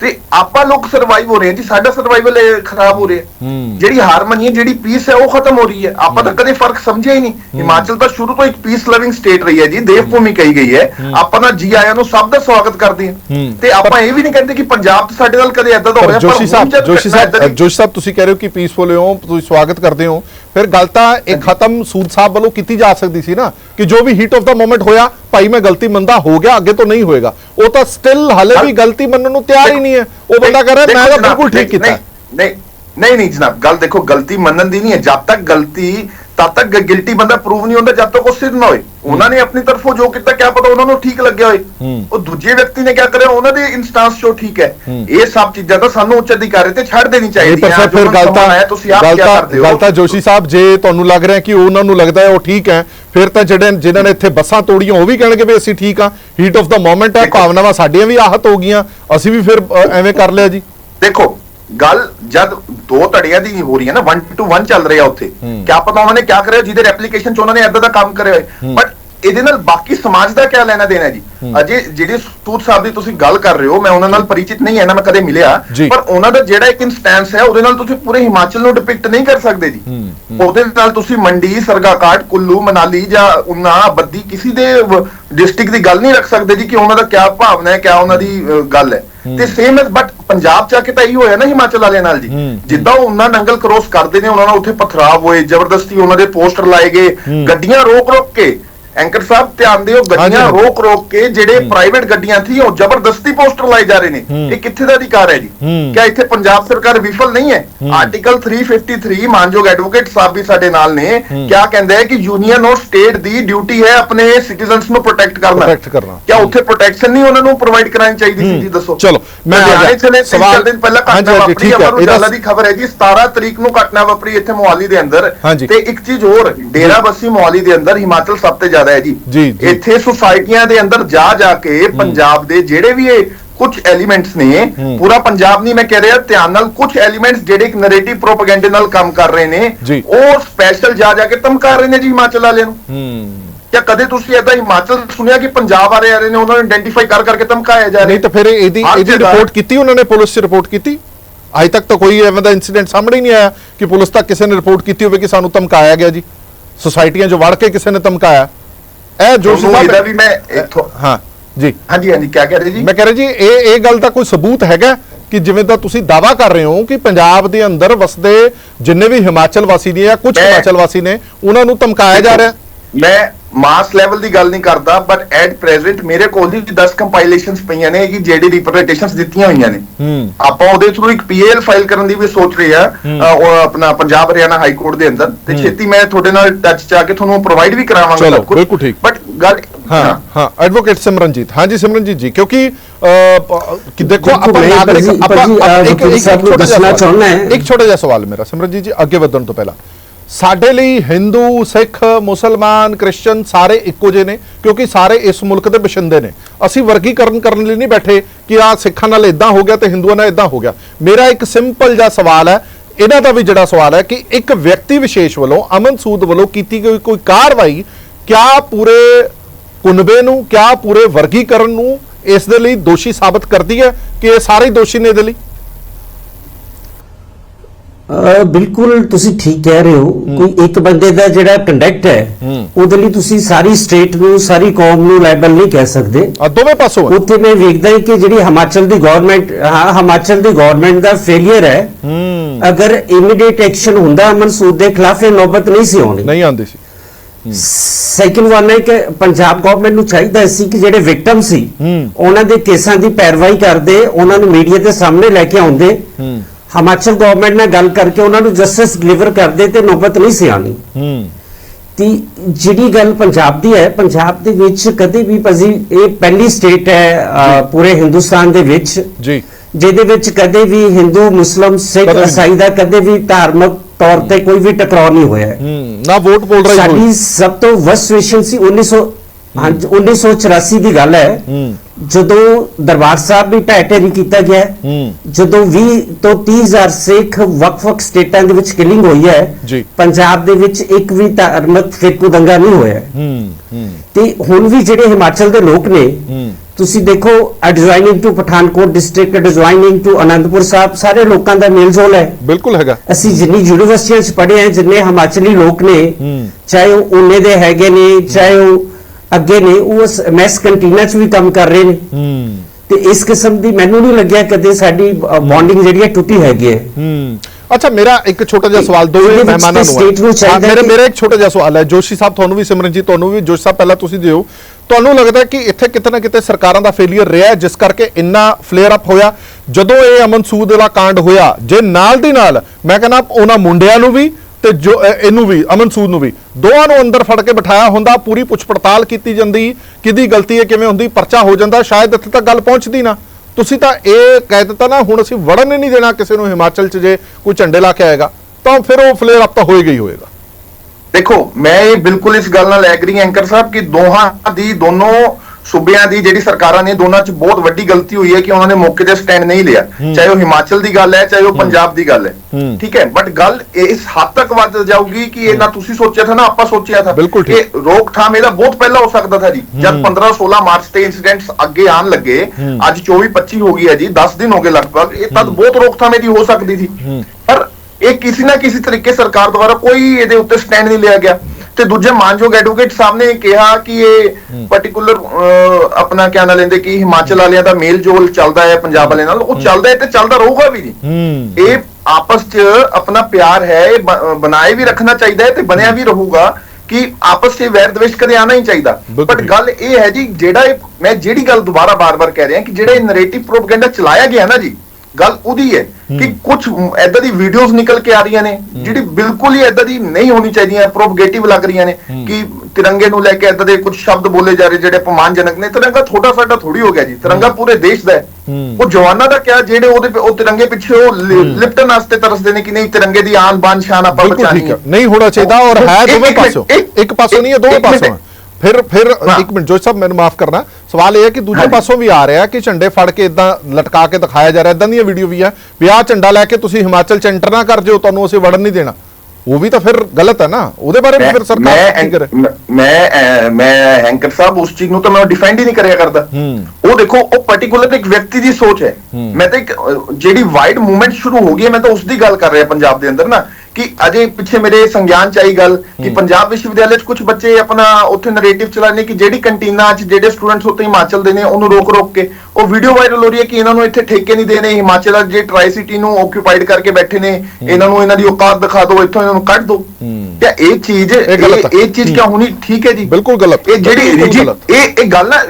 S4: ਤੇ ਆਪਾਂ ਲੋਕ ਸਰਵਾਈਵ ਹੋ ਰਹੇ ਹਾਂ ਜੀ ਸਾਡਾ ਸਰਵਾਈਵਲ ਖਰਾਬ ਹੋ ਰਿਹਾ ਜਿਹੜੀ ਹਾਰਮਨੀ ਹੈ ਜਿਹੜੀ ਪੀਸ ਹੈ ਉਹ ਖਤਮ ਹੋ ਰਹੀ ਹੈ। ਆਪਾਂ ਤਾਂ ਕਦੇ ਫ਼ਰਕ ਸਮਝਿਆ ਹੀ ਨਹੀਂ। ਹਿਮਾਚਲ ਤਾਂ ਸ਼ੁਰੂ ਤੋਂ ਇੱਕ ਪੀਸ ਲਵਿੰਗ ਸਟੇਟ ਰਹੀ ਹੈ ਜੀ ਦੇਵ ਭੂਮੀ ਕਹੀ ਗਈ ਹੈ। ਆਪਾਂ ਤਾਂ ਜੀ ਆਇਆਂ ਨੂੰ ਸਭ ਦਾ ਸਵਾਗਤ ਕਰਦੇ ਹਾਂ। ਤੇ ਆਪਾਂ ਇਹ ਵੀ ਨਹੀਂ ਕਹਿੰਦੇ ਕਿ ਪੰਜਾਬ ਸਾਡੇ ਨਾਲ ਕਦੇ ਏਦਾਂ ਦਾ
S1: ਪਰ
S4: ਹੋਇਆ
S1: ਜੋਸ਼ੀ
S4: ਹੁਣ
S1: ਸਾਹਿਬ
S4: ਜਦ
S1: ਜੋਸ਼ੀ ਸਾਹਿਬ ਜੋਸ਼ੀ ਸਾਹਿਬ ਤੁਸੀਂ ਕਹਿ ਰਹੇ ਹੋ ਕਿ ਪੀਸਫੁਲ ਹੋ ਤੁਸੀਂ ਸਵਾਗਤ ਕਰਦੇ ਹੋ। ਫਿਰ ਗੱਲ ਤਾਂ ਇਹ ਖਤਮ ਸੂਦ ਸਾਹਿਬ ਵੱਲੋਂ ਕੀਤੀ ਜਾ ਸਕਦੀ ਸੀ ਨਾ ਕਿ ਜੋ ਵੀ ਹੀਟ ਆਫ ਦਾ ਮੋਮੈਂਟ ਹੋਇਆ ਭਾਈ ਮੈਂ ਗਲਤੀ ਮੰਨਦਾ ਹੋ ਗਿਆ ਅੱਗੇ ਤੋਂ ਨਹੀਂ ਹੋਏਗਾ। ਉਹ ਤਾਂ ਸਟਿਲ ਹਲੇ ਵੀ ਗਲਤੀ ਮੰਨਣ ਨੂੰ ਤਿਆਰ ਹੀ ਨਹੀਂ ਹੈ। ਉਹ ਬੰਦਾ ਕਹਿ ਰਿਹਾ ਮੈਂ ਤਾਂ ਬਿਲਕੁਲ ਠੀਕ ਕੀਤਾ।
S4: ਨਹੀਂ ਨਹੀਂ ਨਹੀਂ ਜਨਾਬ ਗੱਲ ਦੇਖੋ ਗਲਤੀ ਮੰਨਣ ਦੀ ਨਹੀਂ ਹੈ। ਜਦ ਤੱਕ ਗਲਤੀ ਤਦ ਤੱਕ ਗਿਲਟੀ ਬੰਦਾ ਪ੍ਰੂਵ ਨਹੀਂ ਹੁੰਦਾ ਜਦ ਤੱਕ ਉਹ ਸਿੱਧ ਨਾ ਹੋਏ। ਉਹਨਾਂ ਨੇ ਆਪਣੀ ਤਰਫੋਂ ਜੋ ਕੀਤਾ ਕਿਆ ਪਤਾ ਉਹਨਾਂ ਨੂੰ ਠੀਕ ਲੱਗਿਆ ਹੋਏ। ਉਹ ਦੂਜੇ ਵਿਅਕਤੀ ਨੇ ਕਿਆ ਕਰਿਆ? ਉਹਨਾਂ ਦੇ ਇਨਸਟੈਂਸ ਜੋ ਠੀਕ ਹੈ। ਇਹ ਸਭ ਚੀਜ਼ਾਂ ਤਾਂ ਸਾਨੂੰ ਉੱਚ ਅਧਿਕਾਰੀ ਤੇ ਛੱਡ ਦੇਣੀ
S1: ਇਹ
S4: ਚਾਹੀਦੀ
S1: ਸਰ ਫਿਰ ਗੱਲ ਤਾਂ
S4: ਤੁਸੀਂ ਆਪ
S1: ਤਾਂ
S4: ਕਰਦੇ ਹੋ?
S1: ਤਾਂ ਜੋਸ਼ੀ ਸਾਹਿਬ ਜੇ ਤੁਹਾਨੂੰ ਲੱਗ ਰਿਹਾ ਕਿ ਉਹਨਾਂ ਨੂੰ ਲੱਗਦਾ ਹੈ ਉਹ ਠੀਕ ਹੈ ਫਿਰ ਤਾਂ ਜਿਹੜੇ ਜਿਨ੍ਹਾਂ ਨੇ ਇੱਥੇ ਬੱਸਾਂ ਤੋੜੀਆਂ ਉਹ ਵੀ ਕਹਿਣਗੇ ਵੀ ਅਸੀਂ ਠੀਕ ਆ ਹੀਟ ਆਫ ਦਾ ਮੋਮੈਂਟ ਹੈ। ਭਾਵਨਾਵਾਂ ਸਾਡੀਆਂ ਵੀ ਆਹਤ ਹੋ ਗਈਆਂ। ਅਸੀਂ ਵੀ ਫਿਰ ਐਵੇਂ ਕਰ ਲਿਆ ਜੀ।
S4: ਦੇਖੋ ਗੱਲ ਜਦ ਦੋ ਧੜੀਆਂ ਦੀ ਹੋ ਰਹੀ ਹੈ ਨਾ 1 ਟੂ 1 ਚੱਲ ਰਿਹਾ ਉੱਥੇ। ਕਿਆ ਪਤਾ ਉਹਨਾਂ ਨੇ ਕਿਆ ਕਰਿਆ ਜਿਹਦੇ ਰੈਪਲੀਕੇਸ਼ਨ ਚ ਉਹਨਾਂ ਨੇ ਏਦਾਂ ਦਾ ਕੰਮ ਕਰਿਆ ਹੋਏ। ਬਟ ਇਹਦੇ ਨਾਲ ਬਾਕੀ ਸਮਾਜ ਦਾ ਕਿਆ ਲੈਣਾ ਦੇਣਾ ਜੀ? ਅਜੇ ਜਿਹੜੇ ਸਤੂਤ ਸਾਹਿਬ ਦੀ ਤੁਸੀਂ ਗੱਲ ਕਰ ਰਹੇ ਹੋ ਮੈਂ ਉਹਨਾਂ ਨਾਲ ਪਰਿਚਿਤ ਨਹੀਂ ਹੈ ਨਾ ਮੈਂ ਕਦੇ ਮਿਲਿਆ। ਪਰ ਉਹਨਾਂ ਦਾ ਜਿਹੜਾ ਇੱਕ ਇਨਸਟੈਂਸ ਹੈ ਉਹਦੇ ਨਾਲ ਤੁਸੀਂ ਪੂਰੇ ਹਿਮਾਚਲ ਨੂੰ ਡਿਪਿਕਟ ਨਹੀਂ ਕਰ ਸਕਦੇ ਜੀ। ਉਹਦੇ ਨਾਲ ਤੁਸੀਂ ਮੰਡੀ ਸਰਗਾਕਾਟ ਕੁੱਲੂ ਮਨਾਲੀ ਜਾਂ ਉਨਾ ਬੱਦੀ ਕਿਸੇ ਦੇ ਡਿਸਟ੍ਰਿਕਟ ਦੀ ਗੱਲ ਨਹੀਂ ਰੱਖ ਸਕਦੇ ਜੀ ਕਿ ਉਹਨਾਂ ਦਾ ਕਿਆ ਭਾਵਨਾ ਹੈ ਕਿਆ ਉਹਨਾਂ ਦੀ ਗੱਲ ਹੈ। ਤੇ ਸੇਮ ਬਟ ਪੰਜਾਬ ਚ ਆ ਕੇ ਤਾਂ ਇਹੀ ਹੋਇਆ ਨਾ ਹਿਮਾਚਲ ਵਾਲਿਆਂ ਨਾਲ ਜੀ। ਜਿੱਦਾਂ ਉਹ ਉਹਨਾਂ ਨੰਗਲ ਕ੍ਰੋਸ ਕਰਦੇ ਨੇ ਉਹਨਾਂ ਨਾਲ ਉੱਥੇ ਪਥਰਾਵ ਹੋਏ ਜ਼ਬਰਦਸਤੀ ਉਹਨਾਂ ਦੇ ਪੋਸਟਰ ਲਾਏ ਗਏ ਗੱਡੀਆਂ ਰੋਕ ਰੋਕ ਕੇ ਐਂਕਰ ਸਾਹਿਬ ਧਿਆਨ ਦਿਓ ਗੱਡੀਆਂ। ਰੋਕ ਰੋਕ ਕੇ ਜਿਹੜੇ ਪ੍ਰਾਈਵੇਟ ਗੱਡੀਆਂ ਸੀ ਉਹ ਜ਼ਬਰਦਸਤੀ ਪੋਸਟਰ ਲਾਏ ਜਾ ਰਹੇ ਨੇ। ਇਹ ਕਿੱਥੇ ਦਾ ਅਧਿਕਾਰ ਹੈ ਜੀ? ਕਿਆ ਇੱਥੇ ਪੰਜਾਬ ਸਰਕਾਰ ਵਿਫਲ ਨਹੀਂ ਹੈ? ਆਰਟੀਕਲ 353 ਮਾਨਯੋਗ ਐਡਵੋਕੇਟ ਸਾਹਿਬ ਵੀ ਸਾਡੇ ਨਾਲ ਨੇ ਕਿਆ ਕਹਿੰਦਾ ਹੈ ਕਿ ਯੂਨੀਅਨ ਔਰ ਸਟੇਟ ਦੀ ਡਿਊਟੀ ਹੈ ਆਪਣੇ ਸਿਟੀਜ਼ਨਸ ਨੂੰ ਪ੍ਰੋਟੈਕਟ ਕਰਨਾ। ਕਿਆ ਉੱਥੇ ਪ੍ਰੋਟੈਕਸ਼ਨ ਨਹੀਂ ਉਹਨਾਂ ਨੂੰ ਪ੍ਰੋਵਾਈਡ ਕਰਾਣੀ ਚਾਹੀਦੀ ਸੀ ਜੀ ਦੱਸੋ।
S1: ਚਲੋ, ਮੈਂ ਸਵਾਲ-
S4: ਦਿਨ ਪਹਿਲਾਂ ਘਟਨਾ ਵਾਪਰੀ ਅਮਰ ਉਜਾਲਾ ਦੀ ਖਬਰ ਹੈ ਜੀ 17 ਤਰੀਕ ਨੂੰ ਘਟਨਾ ਵਾਪਰੀ ਇੱਥੇ ਮੋਹਾਲੀ ਦੇ ਅੰਦਰ। ਤੇ ਇੱਕ ਚੀਜ਼ ਹੋਰ ਡੇਰਾ ਬੱਸੀ ਮੋਹਾਲੀ ਦੇ ਅੰਦਰ ਹਿਮਾਚਲ ਸਭ ਤੋਂ ਜ਼ਿਆਦਾ ਹੈ ਜੀ। ਇੱਥੇ ਸੁਸਾਇਟੀਆਂ ਦੇ ਅੰਦਰ ਜਾ ਜਾ ਕੇ ਪੰਜਾਬ ਦੇ ਜਿਹੜੇ ਵੀ ਇਹ ਕੁਝ ਐਲੀਮੈਂਟਸ ਨੇ ਪੂਰਾ ਪੰਜਾਬ ਨਹੀਂ ਮੈਂ ਕਹਿ ਰਿਹਾ ਧਿਆਨ ਨਾਲ ਕੁਝ ਐਲੀਮੈਂਟਸ ਜਿਹੜੇ ਇੱਕ ਨੈਰੇਟਿਵ ਪ੍ਰੋਪਗੈਂਡੇ ਨਾਲ ਕੰਮ ਕਰ ਰਹੇ ਨੇ। ਉਹ ਸਪੈਸ਼ਲ ਜਾ ਜਾ ਕੇ ਧਮਕਾ ਰਹੇ ਨੇ ਜੀ ਹਿਮਾਚਲ ਵਾਲਿਆਂ ਨੂੰ। ਕਿਆ ਕਦੇ ਤੁਸੀਂ ਏਦਾਂ ਹਿਮਾਚਲ ਸੁਣਿਆ ਕਿ ਪੰਜਾਬ ਵਾਲੇ ਆ ਰਹੇ ਨੇ ਉਹਨਾਂ ਨੂੰ ਆਇਡੈਂਟੀਫਾਈ ਕਰ ਕਰਕੇ ਧਮਕਾਇਆ ਜਾ ਰਿਹਾ?
S1: ਨਹੀਂ ਤਾਂ ਫਿਰ ਇਹ- ਇਹਦੀ ਇਹਦੀ ਰਿਪੋਰਟ ਕੀਤੀ ਉਹਨਾਂ ਨੇ ਪੁਲਿਸ 'ਚ ਰਿਪੋਰਟ ਕੀਤੀ? ਅਜੇ ਤੱਕ ਤਾਂ ਕੋਈ ਐਵੇਂ ਦਾ ਇਨਸੀਡੈਂਟ ਸਾਹਮਣੇ ਹੀ ਨਹੀਂ ਆਇਆ ਕਿ ਪੁਲਿਸ ਤੱਕ ਕਿਸੇ ਨੇ ਰਿਪੋਰਟ ਕੀਤੀ ਹੋਵੇ ਕਿ ਸਾਨੂੰ ਧਮਕਾਇਆ ਗਿਆ ਜੀ। ਸੁਸਾਇਟੀਆਂ 'ਚ ਵੜ ਕੇ ਕਿਸੇ ਨੇ ਧਮਕਾਇਆ। ਇਹ ਜੋਸ਼ੀ
S4: ਇਹਦਾ
S1: ਸਾਹਿਬ
S4: ਵੀ ਮੈਂ ਇੱਥੋਂ
S1: ਹਾਂ ਜੀ।
S4: ਹਾਂਜੀ ਹਾਂਜੀ ਕਿਆ ਕਹਿ ਰਹੇ ਜੀ?
S1: ਮੈਂ ਕਹਿ ਰਿਹਾ ਜੀ ਇਹ ਇਹ ਗੱਲ ਦਾ ਕੋਈ ਸਬੂਤ ਹੈਗਾ ਕਿ ਜਿਵੇਂ ਦਾ ਤੁਸੀਂ ਦਾਵਾ ਕਰ ਰਹੇ ਹੋ ਕਿ ਪੰਜਾਬ ਦੇ ਅੰਦਰ ਵਸਦੇ ਜਿੰਨੇ ਵੀ ਹਿਮਾਚਲ ਵਾਸੀ ਨੇ ਜਾਂ ਕੁਝ ਹਿਮਾਚਲ ਵਾਸੀ ਨੇ ਉਹਨਾਂ ਨੂੰ ਧਮਕਾਇਆ ਜਾ ਰਿਹਾ?
S4: ਮੈਂ ਮਾਸ ਲੈਵਲ ਦੀ ਗੱਲ ਨਹੀਂ ਕਰਦਾ ਬਟ ਐਟ ਪ੍ਰੈਜ਼ੈਂਟ ਮੇਰੇ ਕੋਲ ਹੀ 10 ਕੰਪਾਈਲੇਸ਼ਨਸ ਪਈਆਂ ਨੇ ਕਿ ਜਿਹੜੀ ਰਿਪਰੈਜ਼ੈਂਟੇਸ਼ਨਸ ਦਿੱਤੀਆਂ ਹੋਈਆਂ ਨੇ। ਆਪਾਂ ਉਹਦੇ ਥਰੂ ਇੱਕ ਪੀਐਲ ਫਾਈਲ ਕਰਨ ਦੀ ਵੀ ਸੋਚ ਰਹੇ ਆ ਉਹ ਆਪਣਾ ਪੰਜਾਬ ਹਰਿਆਣਾ ਹਾਈ ਕੋਰਟ ਦੇ ਅੰਦਰ। ਤੇ ਛੇਤੀ ਮੈਂ ਤੁਹਾਡੇ ਨਾਲ ਟੱਚ ਚ ਆ ਕੇ ਤੁਹਾਨੂੰ ਪ੍ਰੋਵਾਈਡ ਵੀ ਕਰਾਵਾਂਗਾ
S1: ਚਲੋ,
S4: ਸਭ।
S1: ਬਿਲਕੁਲ ਠੀਕ।
S4: ਬਟ ਗੱਲ
S1: ਹਾਂ ਹਾਂ। ਐਡਵੋਕੇਟ ਸਿਮਰਨਜੀਤ। ਹਾਂਜੀ ਸਿਮਰਨਜੀਤ ਜੀ ਕਿਉਂਕਿ ਕਿ ਦੇਖੋ ਆਪਾਂ ਨਾਗਰਿਕ ਆਪਾਂ ਇੱਕ। ਇੱਕ ਛੋਟਾ ਜਿਹਾ ਸਵਾਲ ਮੇਰਾ ਸਿਮਰਨਜੀਤ ਜੀ ਅੱਗੇ ਵਧਣ ਤੋਂ ਪਹਿਲਾਂ। ਸਾਡੇ ਲਈ ਹਿੰਦੂ ਸਿੱਖ ਮੁਸਲਮਾਨ ਕ੍ਰਿਸਚੀਅਨ ਸਾਰੇ ਇੱਕੋ ਜਿਹੇ ਨੇ, ਕਿਉਂਕਿ ਸਾਰੇ ਇਸ ਮੁਲਕ ਦੇ ਬਸ਼ਿੰਦੇ ਨੇ। ਅਸੀਂ ਵਰਗੀਕਰਨ ਕਰਨ ਲਈ ਨਹੀਂ ਬੈਠੇ ਕਿ ਆ ਸਿੱਖਾਂ ਨਾਲ ਇਦਾਂ ਹੋ ਗਿਆ ਤੇ ਹਿੰਦੂਆਂ ਨਾਲ ਇਦਾਂ ਹੋ ਗਿਆ। ਮੇਰਾ ਇੱਕ ਸਿੰਪਲ ਜਿਹਾ ਸਵਾਲ ਹੈ, ਇਹਨਾਂ ਦਾ ਵੀ ਜਿਹੜਾ ਸਵਾਲ ਹੈ ਕਿ ਇੱਕ ਵਿਅਕਤੀ ਵਿਸ਼ੇਸ਼ ਵੱਲੋਂ, ਅਮਨ ਸੂਦ ਵੱਲੋਂ ਕੀਤੀ ਗਈ ਕੋਈ ਕਾਰਵਾਈ, ਕਿਆ ਪੂਰੇ ਕੁਨਬੇ ਨੂੰ, ਕਿਆ ਪੂਰੇ ਵਰਗੀਕਰਨ ਨੂੰ ਇਸ ਦੇ ਲਈ ਦੋਸ਼ੀ ਸਾਬਤ ਕਰਦੀ ਹੈ ਕਿ ਇਹ ਸਾਰੇ ਹੀ ਦੋਸ਼ੀ ਨੇ ਇਹਦੇ ਲਈ?
S5: ਬਿਲਕੁਲ ਤੁਸੀਂ ਠੀਕ ਕਹਿ ਰਹੇ ਹੋ। ਕੋਈ ਇੱਕ ਬੰਦੇ ਦਾ ਜਿਹੜਾ ਕੰਡਕਟ ਹੈ ਉਹਦੇ ਲਈ ਤੁਸੀਂ ਸਾਰੀ ਸਟੇਟ ਨੂੰ ਸਾਰੀ ਕੌਮ ਨੂੰ ਲਾਇਬਲ ਨਹੀਂ ਕਹਿ ਸਕਦੇ।
S1: ਆ ਦੋਵੇਂ ਪਾਸੋਂ
S5: ਉੱਥੇ ਮੈਂ ਵੇਖਦਾ ਹਾਂ ਕਿ ਜਿਹੜੀ ਹਿਮਾਚਲ ਦੀ ਗਵਰਨਮੈਂਟ ਹਾਂ ਹਿਮਾਚਲ ਦੀ ਗਵਰਨਮੈਂਟ ਦਾ ਫੇਲਿਅਰ ਹੈ। ਅਗਰ ਇਮੀਡੀਏਟ ਐਕਸ਼ਨ ਹੁੰਦਾ ਅਮਨ ਸੂਦ ਦੇ ਖਿਲਾਫ ਇਹ ਨੌਬਤ ਨਹੀਂ ਸੀ ਆਉਣੀ।
S1: ਨਹੀਂ ਆਉਂਦੀ ਸੀ।
S5: ਸੈਕਿੰਡ ਵਨ ਹੈ ਕਿ ਪੰਜਾਬ ਗਵਰਨਮੈਂਟ ਨੂੰ ਚਾਹੀਦਾ ਸੀ ਕਿ ਜਿਹੜੇ ਵਿਕਟਮ ਸੀ ਉਹਨਾਂ ਦੇ ਕੇਸਾਂ ਦੀ ਪੈਰਵਾਈ ਕਰਦੇ ਉਹਨਾਂ ਨੂੰ ਮੀਡੀਆ ਦੇ ਸਾਹਮਣੇ ਲੈ ਕੇ ਆਉਂਦੇ। ਹਿਮਾਚਲ ਗਵਰਨਮੈਂਟ ਨਾਲ ਗੱਲ ਕਰਕੇ ਉਹਨਾਂ ਨੂੰ ਜਸਟਿਸ ਡਿਲੀਵਰ ਕਰਦੇ ਤੇ ਨੌਬਤ ਨਹੀਂ ਸੀ ਆਣੀ ਤੇ ਜਿਹੜੀ ਗੱਲ ਪੰਜਾਬ ਦੀ ਹੈ ਪੰਜਾਬ ਦੇ ਵਿੱਚ ਕਦੇ ਵੀ ਭਾਜੀ ਇਹ ਪਹਿਲੀ ਸਟੇਟ ਹੈ ਪੂਰੇ ਹਿੰਦੁਸਤਾਨ ਦੇ ਵਿੱਚ।
S1: ਜੀ।
S5: ਜਿਹਦੇ ਵਿੱਚ ਕਦੇ ਵੀ ਹਿੰਦੂ ਮੁਸਲਮ ਸਿੱਖ। ਈਸਾਈ ਦਾ ਕਦੇ ਵੀ ਧਾਰਮਿਕ ਤੌਰ ਤੇ ਕੋਈ ਵੀ ਟਕਰਾਅ ਨਹੀਂ ਹੋਇਆ। ਹੈ।
S1: ਹੂੰ ਨਾ ਵੋਟ ਪੋਲ ਰਹੀ
S5: ਸਾਡੀ ਸਭ ਤੋਂ ਵਸਟ ਸਿਚੁਏਸ਼ਨ ਸੀ 1900 ਹਾਂਜੀ 1984 ਦੀ ਗੱਲ ਹੈ। ਜਦੋਂ ਦਰਬਾਰ ਸਾਹਿਬ ਵੀ ਢਹਿ ਢੇਰੀ ਕੀਤਾ ਗਿਆ। ਜਦੋਂ 20 ਤੋਂ 30 ਹਜ਼ਾਰ ਸਿੱਖ ਵੱਖ-ਵੱਖ ਸਟੇਟਾਂ ਦੇ ਵਿੱਚ ਕਿਲਿੰਗ ਹੋਈ ਹੈ। ਪੰਜਾਬ ਦੇ ਵਿੱਚ ਇੱਕ ਵੀ ਧਾਰਮਿਕ ਫਿਰਕੂ ਦੰਗਾ ਨਹੀਂ ਹੋਇਆ ਤੇ ਹੁਣ ਵੀ ਜਿਹੜੇ ਹਿਮਾਚਲ ਦੇ ਲੋਕ ਨੇ ਤੁਸੀਂ ਦੇਖੋ adjoining to Pathankot district adjoining to Anandpur Sahib ਸਾਰੇ ਲੋਕਾਂ ਦਾ ਮੇਲ ਜੋਲ ਹੈ।
S1: ਬਿਲਕੁਲ ਹੈਗਾ।
S5: ਅਸੀਂ ਜਿੰਨੀ ਯੂਨੀਵਰਸਿਟੀਆਂ 'ਚ ਪੜ੍ਹੇ ਆ ਜਿੰਨੇ ਹਿਮਾਚਲੀ ਲੋਕ ਨੇ ਚਾਹੇ ਉਹ ਉਨੇ ਦੇ ਹੈਗੇ ਨੇ ਚਾਹੇ ਉਹ ਅੱਗੇ ਨੇ ਉਹ ਮੈਸ ਕੰਟੀਨਾਂ 'ਚ ਵੀ ਕੰਮ ਕਰ ਰਹੇ ਨੇ। ਤੇ ਇਸ ਕਿਸਮ ਦੀ ਮੈਨੂੰ ਨਹੀਂ ਲੱਗਿਆ ਕਦੇ ਸਾਡੀ ਬੌਂਡਿੰਗ ਜਿਹੜੀ ਹੈ ਟੁੱਟੀ ਹੈਗੀ ਹੈ।
S1: ਹੂੰ। ਅੱਛਾ ਮੇਰਾ ਇੱਕ ਛੋਟਾ ਜਿਹਾ ਸਵਾਲ
S5: ਵਿੱਚ
S1: ਮਹਿਮਾਨਾਂ ਨੂੰ ਹੈ। ਹਾਂ, ਮੇਰੇ ਮੇਰਾ ਇੱਕ ਛੋਟਾ ਜਿਹਾ ਸਵਾਲ ਹੈ। ਜੋਸ਼ੀ ਸਾਹਿਬ ਤੁਹਾਨੂੰ ਵੀ ਸਿਮਰਨਜੀਤ ਤੁਹਾਨੂੰ ਵੀ ਜੋਸ਼ੀ ਸਾਹਿਬ ਪਹਿਲਾਂ ਤੁਸੀਂ ਦਿਓ। ਤੁਹਾਨੂੰ ਲੱਗਦਾ ਹੈ ਕਿ ਇੱਥੇ ਕਿਤੇ ਨਾ ਕਿਤੇ ਸਰਕਾਰਾਂ ਦਾ ਫੇਲਿਅਰ ਰਿਹਾ ਹੈ, ਜਿਸ ਕਰਕੇ ਇੰਨਾ ਫਲੇਅਰ ਅਪ ਹੋਇਆ? ਜਦੋਂ ਇਹ ਅਮਨ ਸੂਦ ਵਾਲਾ ਕਾਂਡ ਹੋਇਆ ਜੇ ਨਾਲ ਦੀ ਨਾਲ ਮੈਂ ਕਹਿੰਦਾ ਉਹਨਾਂ ਮੁੰਡਿਆਂ ਨੂੰ ਵੀ ਤੇ ਜੋ ਇਹਨੂੰ ਵੀ, ਅਮਨ ਸੂਦ ਨੂੰ ਵੀ, ਦੋਵਾਂ ਨੂੰ ਅੰਦਰ ਫੜ ਕੇ ਬਿਠਾਇਆ ਹੁੰਦਾ, ਪੂਰੀ ਪੁੱਛ ਪੜਤਾਲ ਕੀਤੀ ਜਾਂਦੀ, ਕਿਹਦੀ ਗਲਤੀ ਹੈ, ਕਿਵੇਂ ਹੁੰਦੀ, ਪਰਚਾ ਹੋ ਜਾਂਦਾ, ਸ਼ਾਇਦ ਇੱਥੇ ਤੱਕ ਗੱਲ ਪਹੁੰਚਦੀ ਨਾ। ਤੁਸੀਂ ਤਾਂ ਇਹ ਕਹਿ ਦਿੱਤਾ ਨਾ, ਹੁਣ ਅਸੀਂ ਵੜਨ ਹੀ ਨਹੀਂ ਦੇਣਾ ਕਿਸੇ ਨੂੰ ਹਿਮਾਚਲ 'ਚ ਜੇ ਕੋਈ ਝੰਡੇ ਲਾ ਕੇ ਆਏਗਾ, ਤਾਂ ਫਿਰ ਉਹ ਫਲੇਅਰ ਅਪ ਤਾਂ ਹੋਏਗਾ ਹੀ ਹੋਏਗਾ।
S4: ਦੇਖੋ, ਮੈਂ ਇਹ ਬਿਲਕੁਲ ਇਸ ਗੱਲ ਨਾਲ ਐਗਰੀ ਐਂਕਰ ਸਾਹਿਬ, ਕਿ ਦੋਹਾਂ ਦੀ, ਦੋਨੋਂ ਸੂਬਿਆਂ ਦੀ ਜਿਹੜੀ ਸਰਕਾਰਾਂ ਨੇ ਦੋਨਾਂ 'ਚ ਬਹੁਤ ਵੱਡੀ ਗਲਤੀ ਹੋਈ ਹੈ ਕਿ ਉਹਨਾਂ ਨੇ ਮੌਕੇ ਤੇ ਸਟੈਂਡ ਨਹੀਂ ਲਿਆ। ਚਾਹੇ ਉਹ ਹਿਮਾਚਲ ਦੀ ਗੱਲ ਹੈ ਚਾਹੇ ਉਹ ਪੰਜਾਬ ਦੀ ਗੱਲ ਹੈ। ਠੀਕ ਹੈ ਬਟ ਗੱਲ ਇਸ ਹੱਦ ਤੱਕ ਵੱਧ ਜਾਊਗੀ ਕਿ ਇਹ ਨਾ ਤੁਸੀਂ ਸੋਚਿਆ ਥਾ ਨਾ ਆਪਾਂ ਸੋਚਿਆ ਥਾ। ਕਿ ਰੋਕਥਾਮ ਇਹਦਾ ਬਹੁਤ ਪਹਿਲਾਂ ਹੋ ਸਕਦਾ ਥਾ ਜੀ। ਜਦ 15 16 ਮਾਰਚ ਤੇ ਇਨਸੀਡੈਂਟਸ ਅੱਗੇ ਆਣ ਲੱਗੇ ਅੱਜ 24 25 ਹੋ ਗਈ ਹੈ ਜੀ 10 ਦਿਨ ਹੋ ਗਏ ਲਗਭਗ ਇਹ ਤਦ ਬਹੁਤ ਰੋਕਥਾਮ ਇਹਦੀ ਹੋ ਸਕਦੀ ਸੀ ਪਰ ਇਹ ਕਿਸੇ ਨਾ ਕਿਸੇ ਤਰੀਕੇ ਸਰਕਾਰ ਦੁਆਰਾ ਕੋਈ ਇਹਦੇ ਉੱਤੇ ਸਟੈਂਡ ਨਹੀਂ ਲਿਆ ਗਿਆ। ਤੇ ਦੂਜੇ ਮਾਨਯੋਗ ਐਡਵੋਕੇਟ ਸਾਹਿਬ ਨੇ ਕਿਹਾ ਕਿ ਇਹ ਪਾਰਟਿਕੂਲਰ ਆਪਣਾ ਕਿਆ ਨਾ ਲੈਂਦੇ ਕਿ ਹਿਮਾਚਲ ਵਾਲਿਆਂ ਦਾ ਮੇਲ ਜੋਲ ਚੱਲਦਾ ਹੈ ਪੰਜਾਬ ਵਾਲਿਆਂ ਨਾਲ। ਉਹ ਚੱਲਦਾ ਹੈ ਤੇ ਚੱਲਦਾ ਰਹੂਗਾ ਵੀ ਜੀ। ਇਹ ਆਪਸ 'ਚ ਆਪਣਾ ਪਿਆਰ ਹੈ ਇਹ ਬਣਾਏ ਵੀ ਰੱਖਣਾ ਚਾਹੀਦਾ ਹੈ ਤੇ ਬਣਿਆ ਵੀ ਰਹੂਗਾ ਕਿ ਆਪਸ 'ਚ ਵੈਰ ਦਵੇਸ਼ ਕਦੇ ਆਣਾ ਹੀ ਚਾਹੀਦਾ। ਬਟ। ਗੱਲ ਇਹ ਹੈ ਜੀ ਜਿਹੜਾ ਮੈਂ ਜਿਹੜੀ ਗੱਲ ਦੁਬਾਰਾ ਬਾਰ-ਬਾਰ ਕਹਿ ਰਿਹਾ ਕਿ ਜਿਹੜਾ ਇਹ ਨੈਰੇਟਿਵ ਪ੍ਰੋਪਗੈਂਡਾ ਚਲਾਇਆ ਗਿਆ ਨਾ ਜੀ ਗੱਲ ਉਹਦੀ ਹੈ ਕਿ ਕੁਝ ਐਦਾਂ ਦੀ ਵੀਡੀਓਜ਼ ਨਿਕਲ ਕੇ ਆ ਰਹੀਆਂ ਨੇ ਜਿਹੜੀ ਬਿਲਕੁਲ ਹੀ ਐਦਾਂ ਦੀ ਨਹੀਂ ਹੋਣੀ ਚਾਹੀਦੀਆਂ ਪ੍ਰੋਪਗੇਟਿਵ ਲੱਗ ਰਹੀਆਂ ਨੇ ਕਿ ਤਿਰੰਗੇ ਨੂੰ ਲੈ ਕੇ ਐਦਾਂ ਦੇ ਕੁਝ ਸ਼ਬਦ ਬੋਲੇ ਜਾ ਰਹੇ ਜਿਹੜੇ ਅਪਮਾਨਜਨਕ ਨੇ। ਤਿਰੰਗਾ ਥੋੜਾ ਸਾਡਾ ਥੋੜੀ ਹੋ ਗਿਆ ਜੀ। ਤਿਰੰਗਾ ਪੂਰੇ ਦੇਸ਼ ਦਾ ਹੈ। ਉਹ ਜਵਾਨਾਂ ਦਾ ਕਿਆ ਜਿਹੜੇ ਉਹਦੇ ਉਹ ਤਿਰੰਗੇ ਪਿੱਛੇ ਉਹ ਲਿ- ਲਿਪਟਣ ਵਾਸਤੇ ਤਰਸਦੇ ਨੇ ਕਿ ਨਹੀਂ ਤਿਰੰਗੇ ਦੀ ਆਨ ਬਾਨ ਸ਼ਾਨ ਆਪਾਂ ਬਚਾਣੀ
S1: ਨਹੀਂ ਹੋਣਾ ਚਾਹੀਦਾ ਔਰ ਹੈ ਦੋਵੇਂ ਪਾਸੋਂ।
S4: ਇੱਕ-
S1: ਪਾਸੋਂ ਨਹੀਂ ਹੈ ਦੋਵੇਂ। ਪਾਸੋਂ। ਫਿਰ ਫਿਰ। ਇੱਕ ਮਿੰਟ ਜੋਸ਼ ਸਾਹਿਬ ਮੈਨੂੰ ਮਾਫ ਕਰਨਾ। ਸਵਾਲ ਇਹ ਹੈ ਕਿ ਦੂਜੇ। ਪਾਸੋਂ ਵੀ ਆ ਰਿਹਾ ਕਿ ਝੰਡੇ ਫੜ ਕੇ ਇਦਾਂ ਲਟਕਾ ਕੇ ਦਿਖਾਇਆ ਜਾ ਰਿਹਾ ਇਦਾਂ ਦੀਆਂ ਵੀਡੀਓ ਵੀ ਆ ਵੀ ਆਹ ਝੰਡਾ ਲੈ ਕੇ ਤੁਸੀਂ ਹਿਮਾਚਲ ਚ ਐਂਟਰ ਨਾ ਕਰ ਜਿਓ ਤੁਹਾਨੂੰ ਅਸੀਂ ਵੜਨ ਨਹੀਂ ਦੇਣਾ। ਉਹ ਵੀ ਤਾਂ ਫਿਰ ਗਲਤ ਹੈ ਨਾ। ਉਹਦੇ ਬਾਰੇ ਵੀ ਫਿਰ ਸਰਕਾਰ ਕੀ ਕਰੇ?
S4: ਮੈਂ- ਮੈਂ ਹੈਂਕਰ ਸਾਹਿਬ ਉਸ ਚੀਜ਼ ਨੂੰ ਤਾਂ ਮੈਂ ਡਿਫੈਂਡ ਹੀ ਨਹੀਂ ਕਰਿਆ ਕਰਦਾ। ਉਹ ਦੇਖੋ ਉਹ ਪਾਰਟਿਕੂਲਰ ਇੱਕ ਵਿਅਕਤੀ ਦੀ ਸੋਚ ਹੈ। ਮੈਂ ਤਾਂ ਇੱਕ ਜਿਹੜੀ ਵਾਈਡ ਮੂਵਮੈਂਟ ਸ਼ੁਰੂ ਹੋ ਗਈ ਹੈ ਮੈਂ ਤਾਂ ਉਸ ਦੀ ਗੱਲ ਕਰ ਰਿਹਾ ਪੰਜਾਬ ਦੇ ਅੰਦਰ ਨਾ। ਕਿ ਅਜੇ ਪਿੱਛੇ ਮੇਰੇ ਸੰਗਿਆਨ ਚ ਆਈ ਗੱਲ ਕਿ ਪੰਜਾਬ ਵਿਸ਼ਵ ਵਿਦਿਆਲय ਚ ਕੁਝ ਬੱਚੇ ਆਪਣਾ ਉੱਥੇ ਨੈਰੇਟਿਵ ਚਲਾਣੇ ਕਿ ਜਿਹੜੀ ਕੰਟੀਨਾਂ ਚ ਜਿਹੜੇ ਸਟੂਡੈਂਟਸ ਉੱਥੇ ਹਿਮਾਚਲ ਦੇ ਨੇ ਉਹਨੂੰ ਰੋਕ ਰੋਕ ਕੇ। ਉਹ ਵੀਡੀਓ ਵਾਇਰਲ ਹੋ ਰਹੀ ਹੈ ਕਿ ਇਹਨਾਂ ਨੂੰ ਇੱਥੇ ਠੇਕੇ ਨਹੀਂ ਦੇਣੇ ਹਿਮਾਚਲ ਦਾ ਜੇ ਟ੍ਰਾਈ ਸਿਟੀ ਨੂੰ ਓਕਿਊਪਾਈਡ ਕਰਕੇ ਬੈਠੇ ਨੇ ਇਹਨਾਂ ਨੂੰ ਇਹਨਾਂ ਦੀ ਔਕਾਤ ਦਿਖਾ ਦਿਓ ਇੱਥੋਂ ਇਹਨਾਂ ਨੂੰ ਕੱਢ ਦਿਓ। ਕਿਆ ਇਹ ਚੀਜ਼
S1: ਇਹ
S4: ਚੀਜ਼ ਕਿਆ ਹੋਣੀ? ਠੀਕ ਹੈ ਜੀ।
S1: ਬਿਲਕੁਲ ਗਲਤ।
S4: ਇਹ ਜਿਹੜੀ। ਇਹ ਇਹ ਗੱਲ ਨਾ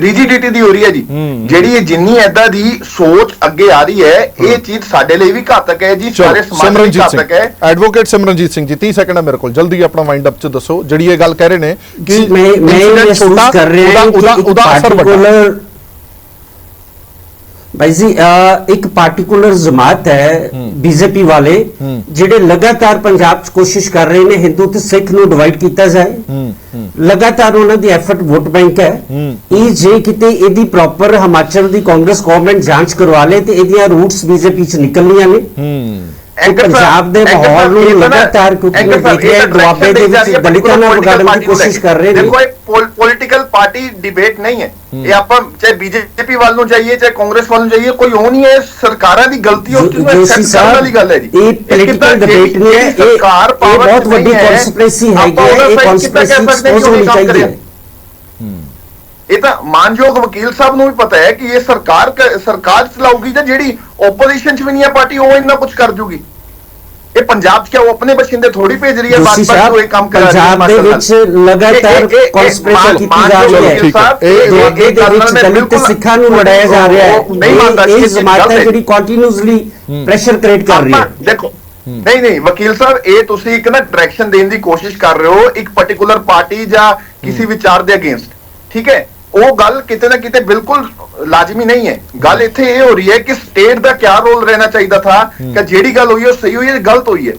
S4: ਰਿਜਿਡਿਟੀ ਦੀ ਹੋ ਰਹੀ ਹੈ ਜੀ। ਜਿਹੜੀ ਇਹ ਜਿੰਨੀ ਐਦਾਂ ਦੀ ਸੋਚ ਅੱਗੇ ਆ ਰਹੀ ਹੈ ਇਹ ਚੀਜ਼ ਸਾਡੇ ਲਈ ਵੀ ਘਾਤਕ ਹੈ ਜੀ ਸਾਰੇ ਸਮਾਜ ਲਈ ਘਾਤਕ ਹੈ।
S1: ਐਡਵੋਕੇਟ ਸਿਮਰਨਜੀਤ ਸਿੰਘ ਜੀ 30 ਸੈਕਿੰਡ ਹੈ ਮੇਰੇ ਕੋਲ। ਜਲਦੀ ਆਪਣਾ ਵਾਈਂਡ ਅਪ ਚ ਦੱਸੋ। ਜਿਹੜੀ ਇਹ ਗੱਲ ਕਹਿ ਰਹੇ ਨੇ ਕਿ
S5: ਮੈਂ ਮੈਂ ਇਹ ਮਹਿਸੂਸ ਕਰ ਰਿਹਾ
S1: ਉਹਦਾ-
S5: ਹਾਂ ਕਿ
S1: ਉਹਦਾ ਅਸਰ ਵੱਡਾ।
S5: ਭਾਈ ਜੀ ਇੱਕ ਪਾਰਟਿਕੂਲਰ ਜਮਾਤ ਹੈ ਬੀਜੇਪੀ ਵਾਲੇ ਜਿਹੜੇ ਲਗਾਤਾਰ ਪੰਜਾਬ 'ਚ ਕੋਸ਼ਿਸ਼ ਕਰ ਰਹੇ ਨੇ ਹਿੰਦੂ ਤੇ ਸਿੱਖ ਨੂੰ ਡਿਵਾਈਡ ਕੀਤਾ ਜਾਏ। ਲਗਾਤਾਰ ਉਹਨਾਂ ਦੀ ਐਫਰਟ ਵੋਟ ਬੈਂਕ ਹੈ। ਇਹ ਜੇ ਕਿਤੇ ਇਹਦੀ ਪ੍ਰੋਪਰ ਹਿਮਾਚਲ ਦੀ ਕਾਂਗਰਸ ਗਵਰਨਮੈਂਟ ਜਾਂਚ ਕਰਵਾ ਲੇ ਤੇ ਇਹਦੀਆਂ ਰੂਟਸ ਬੀਜੇਪੀ 'ਚ ਨਿਕਲਣੀਆਂ ਨੇ। ਪੰਜਾਬ ਦੇ ਮਾਹੌਲ ਨੂੰ ਲਗਾਤਾਰ ਕਿਉਂਕਿ
S4: ਐਂਕਰ
S5: ਮੈਂ
S4: ਸਾਹਿਬ,
S5: ਦੇਖ ਰਿਹਾ
S4: ਇਹ ਤਾਂ
S5: ਦੁਆਬੇ ਦੇ ਵਿੱਚ ਦਲਿਤਾਂ ਨਾਲ ਵਿਗਾੜਨ ਦੀ ਕੋਸ਼ਿਸ਼ ਕਰ ਰਹੇ ਨੇ।
S4: ਦੇਖੋ ਇਹ ਪੋਲੀਟੀਕਲ ਪਾਰਟੀ ਡਿਬੇਟ ਨਹੀਂ ਹੈ। ਇਹ ਆਪਾਂ ਚਾਹੇ ਬੀਜੇਪੀ ਵੱਲ ਨੂੰ ਜਾਈਏ ਚਾਹੇ ਕਾਂਗਰਸ ਵੱਲ ਨੂੰ ਜਾਈਏ ਕੋਈ ਉਹ ਨਹੀਂ ਹੈ ਸਰਕਾਰਾਂ ਦੀ ਗਲਤੀ ਹੈ, ਉਸ ਨੂੰ accept ਕਰਨ ਵਾਲੀ ਗੱਲ ਹੈ ਜੀ।
S5: ਇਹ ਪੋਲੀਟੀਕਲ ਡਿਬੇਟ ਨਹੀਂ ਹੈ ਇਹ
S4: ਸਰਕਾਰ power
S5: ਬਹੁਤ ਵੱਡੀ ਕਨਸਪੀਰੇਸੀ ਹੈ ਇਹ ਕਨਸਪੀਰੇਸੀ ਐਕਸਪੋਜ਼ ਹੋਣੀ ਚਾਹੀਦੀ? ਹੈ।
S4: ਇਹ ਤਾਂ ਮਾਨਯੋਗ ਵਕੀਲ ਸਾਹਿਬ ਨੂੰ ਵੀ ਪਤਾ ਹੈ ਕਿ ਇਹ ਸਰਕਾਰ ਸਰਕਾਰ ਚਲਾਊਗੀ ਜਾਂ ਜਿਹੜੀ ਆਪੋਜੀਸ਼ਨ ਚ ਵੀ ਨਹੀਂ ਹੈ ਪਾਰਟੀ ਉਹ ਇੰਨਾ ਕੁਝ ਕਰ ਜੂਗੀ। ਇਹ ਪੰਜਾਬ 'ਚ ਕਿਆ ਉਹ ਆਪਣੇ ਬਸ਼ਿੰਦੇ ਥੋੜੀ ਭੇਜ ਰਹੀ ਹੈ ਬਾਤ ਬਾਤ ਉਹ ਇਹ ਕੰਮ ਕਰਾ ਰਹੀ ਹੈ
S5: ਪੰਜਾਬ ਦੇ। ਵਿੱਚ ਲਗਾਤਾਰ ਕਨਸਪੀਰੇਸ਼ਨ ਕੀਤੀ ਜਾ ਰਹੀ ਹੈ।
S1: ਇਹ-
S5: ਦੇ ਵਿੱਚ ਦਲਿਤ ਸਿੱਖਾਂ ਨੂੰ ਲੜਾਇਆ ਜਾ ਰਿਹਾ ਹੈ।
S4: ਨਹੀਂ ਮੰਨਦਾ
S5: ਇਹ- ਜਮਾਤ ਹੈ। ਜਿਹੜੀ ਕੰਟੀਨਿਊਸਲੀ ਪ੍ਰੈਸ਼ਰ ਕ੍ਰੀਏਟ ਕਰ ਰਹੀ ਹੈ।
S4: ਆਪਾਂ- ਦੇਖੋ ਨਹੀਂ ਨਹੀਂ ਵਕੀਲ ਸਾਹਿਬ ਇਹ ਤੁਸੀਂ ਇੱਕ ਨਾ ਡਾਇਰੈਕਸ਼ਨ ਦੇਣ ਦੀ ਕੋਸ਼ਿਸ਼ ਕਰ ਰਹੇ ਹੋ ਇੱਕ ਪਾਰਟਿਕੂਲਰ ਪਾਰਟੀ ਜਾਂ ਕਿਸੇ ਵਿਚਾਰ ਦੇ ਅਗੇਂਸਟ ਠੀਕ ਹੈ? ਉਹ ਗੱਲ ਕਿਤੇ ਨਾ ਕਿਤੇ ਬਿਲਕੁਲ ਲਾਜ਼ਮੀ ਨਹੀਂ ਹੈ। ਗੱਲ ਇੱਥੇ ਇਹ ਹੋ ਰਹੀ ਹੈ ਕਿ ਸਟੇਟ ਦਾ ਕਿਆ ਰੋਲ ਰਹਿਣਾ ਚਾਹੀਦਾ ਥਾ ਕਿ ਜਿਹੜੀ ਗੱਲ ਹੋਈ ਉਹ ਸਹੀ ਹੋਈ ਹੈ ਗਲਤ ਹੋਈ ਹੈ।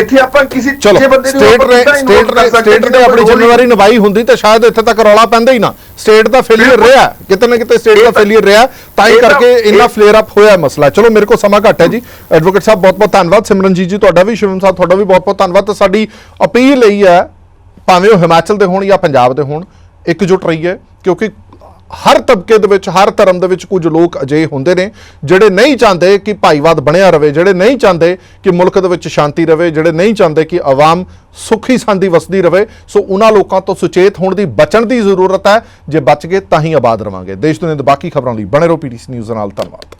S4: ਇੱਥੇ ਆਪਾਂ ਕਿਸੇ ਤੀਜੇ ਬੰਦੇ ਨੂੰ
S1: ਸਟੇਟ ਨੇ ਸਟੇਟ ਨੇ ਸਟੇਟ ਨੇ ਆਪਣੀ ਜ਼ਿੰਮੇਵਾਰੀ ਨਿਭਾਈ ਹੁੰਦੀ ਤਾਂ ਸ਼ਾਇਦ ਇੱਥੇ ਤੱਕ ਰੌਲਾ ਪੈਂਦਾ ਹੀ ਨਾ। ਸਟੇਟ ਦਾ ਫੇਲਿਅਰ। ਰਿਹਾ ਕਿਤੇ ਨਾ ਕਿਤੇ ਸਟੇਟ ਦਾ ਫੇਲਿਅਰ ਰਿਹਾ ਤਾਂ ਹੀ ਕਰਕੇ ਇੰਨਾ ਫਲੇਅਰ ਅਪ ਹੋਇਆ ਮਸਲਾ। ਚਲੋ ਮੇਰੇ ਕੋਲ ਸਮਾਂ ਘੱਟ ਹੈ ਜੀ। ਐਡਵੋਕੇਟ ਸਾਹਿਬ ਬਹੁਤ ਬਹੁਤ ਧੰਨਵਾਦ। ਸਿਮਰਨਜੀਤ ਜੀ ਤੁਹਾਡਾ ਵੀ ਸ਼ਿਵਮ ਸਾਹਿਬ ਤੁਹਾਡਾ ਵੀ ਬਹੁਤ ਬਹੁਤ ਧੰਨਵਾਦ। ਤੇ ਸਾਡੀ ਅਪੀਲ ਲਈ ਹੈ ਭਾਵੇਂ ਉਹ ਹਿਮਾਚਲ ਦੇ ਹੋਣ ਜਾਂ ਪੰਜਾਬ ਦੇ ਹੋਣ ਇਕਜੁੱਟ ਰਹੀਏ। ਕਿਉਂਕਿ ਹਰ ਤਬਕੇ ਦੇ ਵਿੱਚ, ਹਰ ਧਰਮ ਦੇ ਵਿੱਚ ਕੁਝ ਲੋਕ ਅਜਿਹੇ ਹੁੰਦੇ ਨੇ, ਜਿਹੜੇ ਨਹੀਂ ਚਾਹੁੰਦੇ ਕਿ ਭਾਈਵਾਦ ਬਣਿਆ ਰਵੇ, ਜਿਹੜੇ ਨਹੀਂ ਚਾਹੁੰਦੇ ਕਿ ਮੁਲਕ ਦੇ ਵਿੱਚ ਸ਼ਾਂਤੀ ਰਵੇ, ਜਿਹੜੇ ਨਹੀਂ ਚਾਹੁੰਦੇ ਕਿ ਆਵਾਮ ਸੁਖੀ ਸਾਂਦੀ ਵਸਦੀ ਰਵੇ। ਸੋ ਉਹਨਾਂ ਲੋਕਾਂ ਤੋਂ ਸੁਚੇਤ ਹੋਣ ਦੀ, ਬਚਣ ਦੀ ਜ਼ਰੂਰਤ ਹੈ। ਜੇ ਬਚ ਗਏ ਤਾਂ ਹੀ ਆਬਾਦ ਰਵਾਂਗੇ। ਦੇਸ਼ ਦੁਨੀਆ ਦੇ ਬਾਕੀ ਖਬਰਾਂ ਲਈ ਬਣੇ ਰਹੋ, ਪੀਡੀਸੀ ਨਿਊਜ਼ ਨਾਲ। ਧੰਨਵਾਦ।